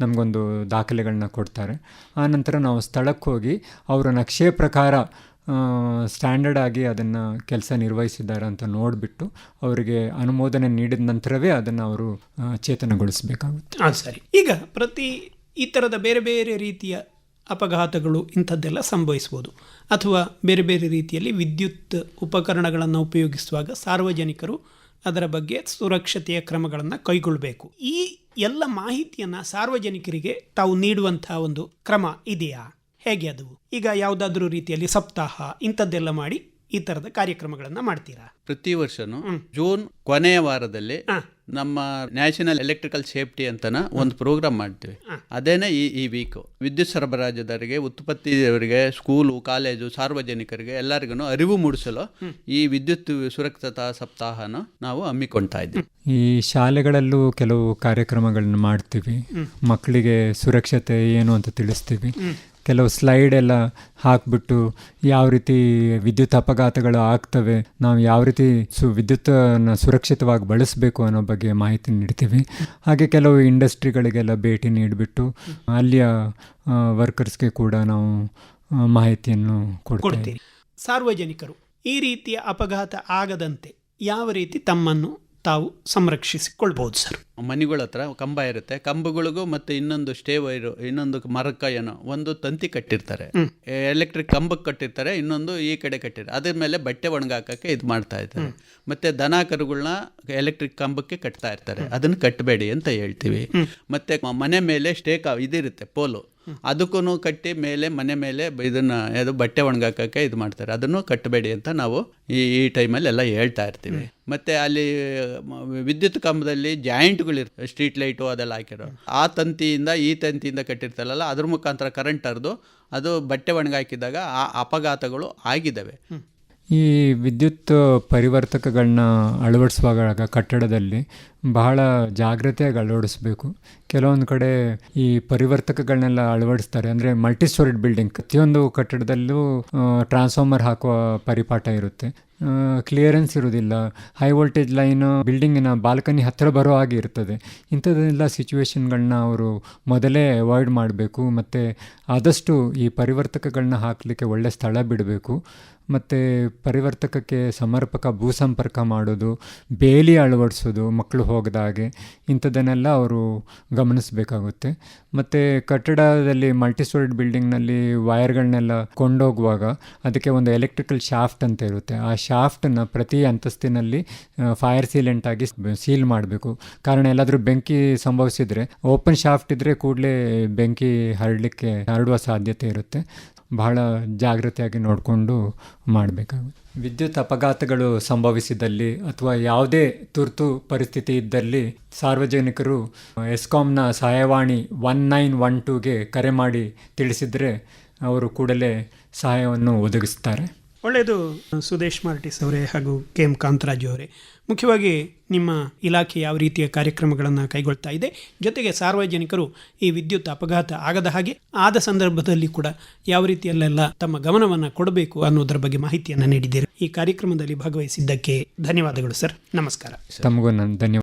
ನಮಗೊಂದು ದಾಖಲೆಗಳನ್ನ ಕೊಡ್ತಾರೆ. ಆ ನಂತರ ನಾವು ಸ್ಥಳಕ್ಕೆ ಹೋಗಿ ಅವರ ನಕ್ಷೆ ಪ್ರಕಾರ ಸ್ಟ್ಯಾಂಡರ್ಡ್ ಆಗಿ ಅದನ್ನು ಕೆಲಸ ನಿರ್ವಹಿಸಿದ್ದಾರೆ ಅಂತ ನೋಡಿಬಿಟ್ಟು ಅವರಿಗೆ ಅನುಮೋದನೆ ನೀಡಿದ ನಂತರವೇ ಅದನ್ನು ಅವರು ಚೇತನಗೊಳಿಸಬೇಕಾಗುತ್ತೆ. ಹಾಂ ಸರಿ. ಈಗ ಪ್ರತಿ ಈ ಥರದ ಬೇರೆ ಬೇರೆ ರೀತಿಯ ಅಪಘಾತಗಳು ಇಂಥದ್ದೆಲ್ಲ ಸಂಭವಿಸ್ಬೋದು. ಅಥವಾ ಬೇರೆ ಬೇರೆ ರೀತಿಯಲ್ಲಿ ವಿದ್ಯುತ್ ಉಪಕರಣಗಳನ್ನು ಉಪಯೋಗಿಸುವಾಗ ಸಾರ್ವಜನಿಕರು ಅದರ ಬಗ್ಗೆ ಸುರಕ್ಷತೆಯ ಕ್ರಮಗಳನ್ನು ಕೈಗೊಳ್ಳಬೇಕು ಈ ಎಲ್ಲ ಮಾಹಿತಿಯನ್ನು ಸಾರ್ವಜನಿಕರಿಗೆ ತಾವು ನೀಡುವಂತಹ ಒಂದು ಕ್ರಮ ಇದೆಯಾ? ಹೇಗೆ ಅದು? ಈಗ ಯಾವುದಾದ್ರೂ ರೀತಿಯಲ್ಲಿ ಸಪ್ತಾಹ ಇಂಥದ್ದೆಲ್ಲ ಮಾಡಿ ಈ ತರದ ಕಾರ್ಯಕ್ರಮಗಳನ್ನು ಮಾಡ್ತೀರಾ? ಪ್ರತಿ ವರ್ಷನೂ ಜೂನ್ ಕೊನೆಯ ವಾರದಲ್ಲಿ ಹಾ. ನಮ್ಮ ನ್ಯಾಷನಲ್ ಎಲೆಕ್ಟ್ರಿಕಲ್ ಸೇಫ್ಟಿ ಅಂತನ ಒಂದು ಪ್ರೋಗ್ರಾಮ್ ಮಾಡ್ತೀವಿ. ಅದೇನೆ ಈ ಈ ವೀಕು ವಿದ್ಯುತ್ ಸರಬರಾಜುದಾರರಿಗೆ ಉತ್ಪತ್ತಿಯವರಿಗೆ ಸ್ಕೂಲು ಕಾಲೇಜು ಸಾರ್ವಜನಿಕರಿಗೆ ಎಲ್ಲರಿಗೂ ಅರಿವು ಮೂಡಿಸಲು ಈ ವಿದ್ಯುತ್ ಸುರಕ್ಷತಾ ಸಪ್ತಾಹನ ನಾವು ಹಮ್ಮಿಕೊಳ್ತಾ ಇದ್ದೀವಿ. ಈ ಶಾಲೆಗಳಲ್ಲೂ ಕೆಲವು ಕಾರ್ಯಕ್ರಮಗಳನ್ನು ಮಾಡ್ತೀವಿ. ಮಕ್ಕಳಿಗೆ ಸುರಕ್ಷತೆ ಏನು ಅಂತ ತಿಳಿಸ್ತೀವಿ. ಕೆಲವು ಸ್ಲೈಡ್ ಎಲ್ಲ ಹಾಕ್ಬಿಟ್ಟು ಯಾವ ರೀತಿ ವಿದ್ಯುತ್ ಅಪಘಾತಗಳು ಆಗ್ತವೆ ನಾವು ಯಾವ ರೀತಿ ಸು ವಿದ್ಯುತ್ತನ್ನು ಸುರಕ್ಷಿತವಾಗಿ ಬಳಸಬೇಕು ಅನ್ನೋ ಬಗ್ಗೆ ಮಾಹಿತಿ ನೀಡ್ತೀವಿ. ಹಾಗೆ ಕೆಲವು ಇಂಡಸ್ಟ್ರಿಗಳಿಗೆಲ್ಲ ಭೇಟಿ ನೀಡಿಬಿಟ್ಟು ಅಲ್ಲಿಯ ವರ್ಕರ್ಸ್ಗೆ ಕೂಡ ನಾವು ಮಾಹಿತಿಯನ್ನು ಕೊಡ್ತೀವಿ. ಸಾರ್ವಜನಿಕರು ಈ ರೀತಿಯ ಅಪಘಾತ ಆಗದಂತೆ ಯಾವ ರೀತಿ ತಮ್ಮನ್ನು ತಾವು ಸಂರಕ್ಷಿಸಿಕೊಳ್ಬೋದು ಸರ್? ಮನೆಗಳ ಹತ್ರ ಕಂಬ ಇರುತ್ತೆ. ಕಂಬಗಳಿಗೂ ಮತ್ತೆ ಇನ್ನೊಂದು ಸ್ಟೇ ವೈರು ಇನ್ನೊಂದು ಮರಕ ಏನೋ ಒಂದು ತಂತಿ ಕಟ್ಟಿರ್ತಾರೆ. ಎಲೆಕ್ಟ್ರಿಕ್ ಕಂಬಕ್ಕೆ ಕಟ್ಟಿರ್ತಾರೆ ಇನ್ನೊಂದು ಈ ಕಡೆ ಕಟ್ಟಿರ್ತಾರೆ. ಅದ್ರ ಮೇಲೆ ಬಟ್ಟೆ ಒಣಗಾಕಕ್ಕೆ ಇದು ಮಾಡ್ತಾ ಇದ್ದಾರೆ. ಮತ್ತೆ ದನ ಕರುಗಳನ್ನ ಎಲೆಕ್ಟ್ರಿಕ್ ಕಂಬಕ್ಕೆ ಕಟ್ತಾ ಇರ್ತಾರೆ. ಅದನ್ನು ಕಟ್ಟಬೇಡಿ ಅಂತ ಹೇಳ್ತೀವಿ. ಮತ್ತೆ ಮನೆ ಮೇಲೆ ಸ್ಟೇ ಸ್ಟೇಕ್ ಇದಿರುತ್ತೆ ಪೋಲು. ಅದಕ್ಕೂ ಕಟ್ಟಿ ಮೇಲೆ ಮನೆ ಮೇಲೆ ಇದನ್ನ ಅದು ಬಟ್ಟೆ ಒಣಗಾಕಕ್ಕೆ ಇದು ಮಾಡ್ತಾರೆ. ಅದನ್ನು ಕಟ್ಟಬೇಡಿ ಅಂತ ನಾವು ಈ ಈ ಟೈಮಲ್ಲಿ ಎಲ್ಲ ಹೇಳ್ತಾ ಇರ್ತೀವಿ. ಮತ್ತೆ ಅಲ್ಲಿ ವಿದ್ಯುತ್ ಕಂಬದಲ್ಲಿ ಜಾಯಿಂಟ್ಗಳು ಸ್ಟ್ರೀಟ್ ಲೈಟು ಅದೆಲ್ಲ ಹಾಕಿರೋ ಆ ತಂತಿಯಿಂದ ಈ ತಂತಿಯಿಂದ ಕಟ್ಟಿರ್ತಾರಲ್ಲ, ಅದ್ರ ಮುಖಾಂತರ ಕರೆಂಟ್ ಹರಿದು ಅದು ಬಟ್ಟೆ ಒಣಗಾಕಿದಾಗ ಆ ಅಪಘಾತಗಳು ಆಗಿದ್ದಾವೆ. ಈ ವಿದ್ಯುತ್ ಪರಿವರ್ತಕಗಳನ್ನ ಅಳವಡಿಸುವಾಗ ಕಟ್ಟಡದಲ್ಲಿ ಬಹಳ ಜಾಗ್ರತೆಯಾಗಿ ಅಳವಡಿಸ್ಬೇಕು. ಕೆಲವೊಂದು ಕಡೆ ಈ ಪರಿವರ್ತಕಗಳನ್ನೆಲ್ಲ ಅಳವಡಿಸ್ತಾರೆ. ಅಂದರೆ ಮಲ್ಟಿ ಸ್ಟೋರಿಡ್ ಬಿಲ್ಡಿಂಗ್ ಪ್ರತಿಯೊಂದು ಕಟ್ಟಡದಲ್ಲೂ ಟ್ರಾನ್ಸ್ಫಾರ್ಮರ್ ಹಾಕುವ ಪರಿಪಾಠ ಇರುತ್ತೆ. ಕ್ಲಿಯರೆನ್ಸ್ ಇರೋದಿಲ್ಲ ಹೈ ವೋಲ್ಟೇಜ್ ಲೈನ್ ಬಿಲ್ಡಿಂಗಿನ ಬಾಲ್ಕನಿ ಹತ್ತಿರ ಬರೋ ಹಾಗೆ ಇರ್ತದೆ. ಇಂಥದ್ದೆಲ್ಲ ಸಿಚುವೇಶನ್ಗಳನ್ನ ಅವರು ಮೊದಲೇ ಅವಾಯ್ಡ್ ಮಾಡಬೇಕು. ಮತ್ತು ಆದಷ್ಟು ಈ ಪರಿವರ್ತಕಗಳನ್ನ ಹಾಕಲಿಕ್ಕೆ ಒಳ್ಳೆ ಸ್ಥಳ ಬಿಡಬೇಕು. ಮತ್ತು ಪರಿವರ್ತಕಕ್ಕೆ ಸಮರ್ಪಕ ಭೂಸಂಪರ್ಕ ಮಾಡೋದು, ಬೇಲಿ ಅಳವಡಿಸೋದು ಮಕ್ಕಳು ಹೋಗದ ಹಾಗೆ ಇಂಥದ್ದನ್ನೆಲ್ಲ ಅವರು ಗಮನಿಸಬೇಕಾಗುತ್ತೆ. ಮತ್ತು ಕಟ್ಟಡದಲ್ಲಿ ಮಲ್ಟಿಸ್ಟೋರಿಡ್ ಬಿಲ್ಡಿಂಗ್ನಲ್ಲಿ ವೈರ್ಗಳನ್ನೆಲ್ಲ ಕೊಂಡೋಗುವಾಗ ಅದಕ್ಕೆ ಒಂದು ಎಲೆಕ್ಟ್ರಿಕಲ್ ಶಾಫ್ಟ್ ಅಂತ ಇರುತ್ತೆ. ಆ ಶಾಫ್ಟನ್ನು ಪ್ರತಿ ಅಂತಸ್ತಿನಲ್ಲಿ ಫೈರ್ ಸೀಲೆಂಟ್ ಆಗಿ ಸೀಲ್ ಮಾಡಬೇಕು. ಕಾರಣ ಎಲ್ಲಾದರೂ ಬೆಂಕಿ ಸಂಭವಿಸಿದರೆ ಓಪನ್ ಶಾಫ್ಟ್ ಇದ್ದರೆ ಕೂಡಲೇ ಬೆಂಕಿ ಹರಡಲಿಕ್ಕೆ ಹರಡುವ ಸಾಧ್ಯತೆ ಇರುತ್ತೆ. ಬಹಳ ಜಾಗೃತಿಯಾಗಿ ನೋಡಿಕೊಂಡು ಮಾಡಬೇಕಾಗುತ್ತೆ ವಿದ್ಯುತ್ ಅಪಘಾತಗಳು ಸಂಭವಿಸಿದಲ್ಲಿ ಅಥವಾ ಯಾವುದೇ ತುರ್ತು ಪರಿಸ್ಥಿತಿ ಇದ್ದಲ್ಲಿ ಸಾರ್ವಜನಿಕರು ಎಸ್ಕಾಂನ ಸಹಾಯವಾಣಿ ಒನ್ ನೈನ್ ಒನ್ ಟೂಗೆ ಕರೆ ಮಾಡಿ ತಿಳಿಸಿದರೆ ಅವರು ಕೂಡಲೇ ಸಹಾಯವನ್ನು ಒದಗಿಸ್ತಾರೆ. ಒಳ್ಳೆಯದು. ಸುದೇಶ್ ಮಾರ್ಟಿಸ್ ಅವರೇ ಹಾಗೂ ಕೆ ಎಂ ಕಾಂತರಾಜು ಅವರೇ. ಮುಖ್ಯವಾಗಿ ನಿಮ್ಮ ಇಲಾಖೆ ಯಾವ ರೀತಿಯ ಕಾರ್ಯಕ್ರಮಗಳನ್ನು ಕೈಗೊಳ್ತಾ ಇದೆ? ಜೊತೆಗೆ ಸಾರ್ವಜನಿಕರು ಈ ವಿದ್ಯುತ್ ಅಪಘಾತ ಆಗದ ಹಾಗೆ ಆದ ಸಂದರ್ಭದಲ್ಲಿ ಕೂಡ ಯಾವ ರೀತಿಯಲ್ಲೆಲ್ಲ ತಮ್ಮ ಗಮನವನ್ನು ಕೊಡಬೇಕು ಅನ್ನೋದರ ಬಗ್ಗೆ ಮಾಹಿತಿಯನ್ನು ನೀಡಿದ್ದೀರಿ. ಈ ಕಾರ್ಯಕ್ರಮದಲ್ಲಿ ಭಾಗವಹಿಸಿದ್ದಕ್ಕೆ ಧನ್ಯವಾದಗಳು ಸರ್. ನಮಸ್ಕಾರ. ತಮಗೂ ನನ್ನ ಧನ್ಯವಾದ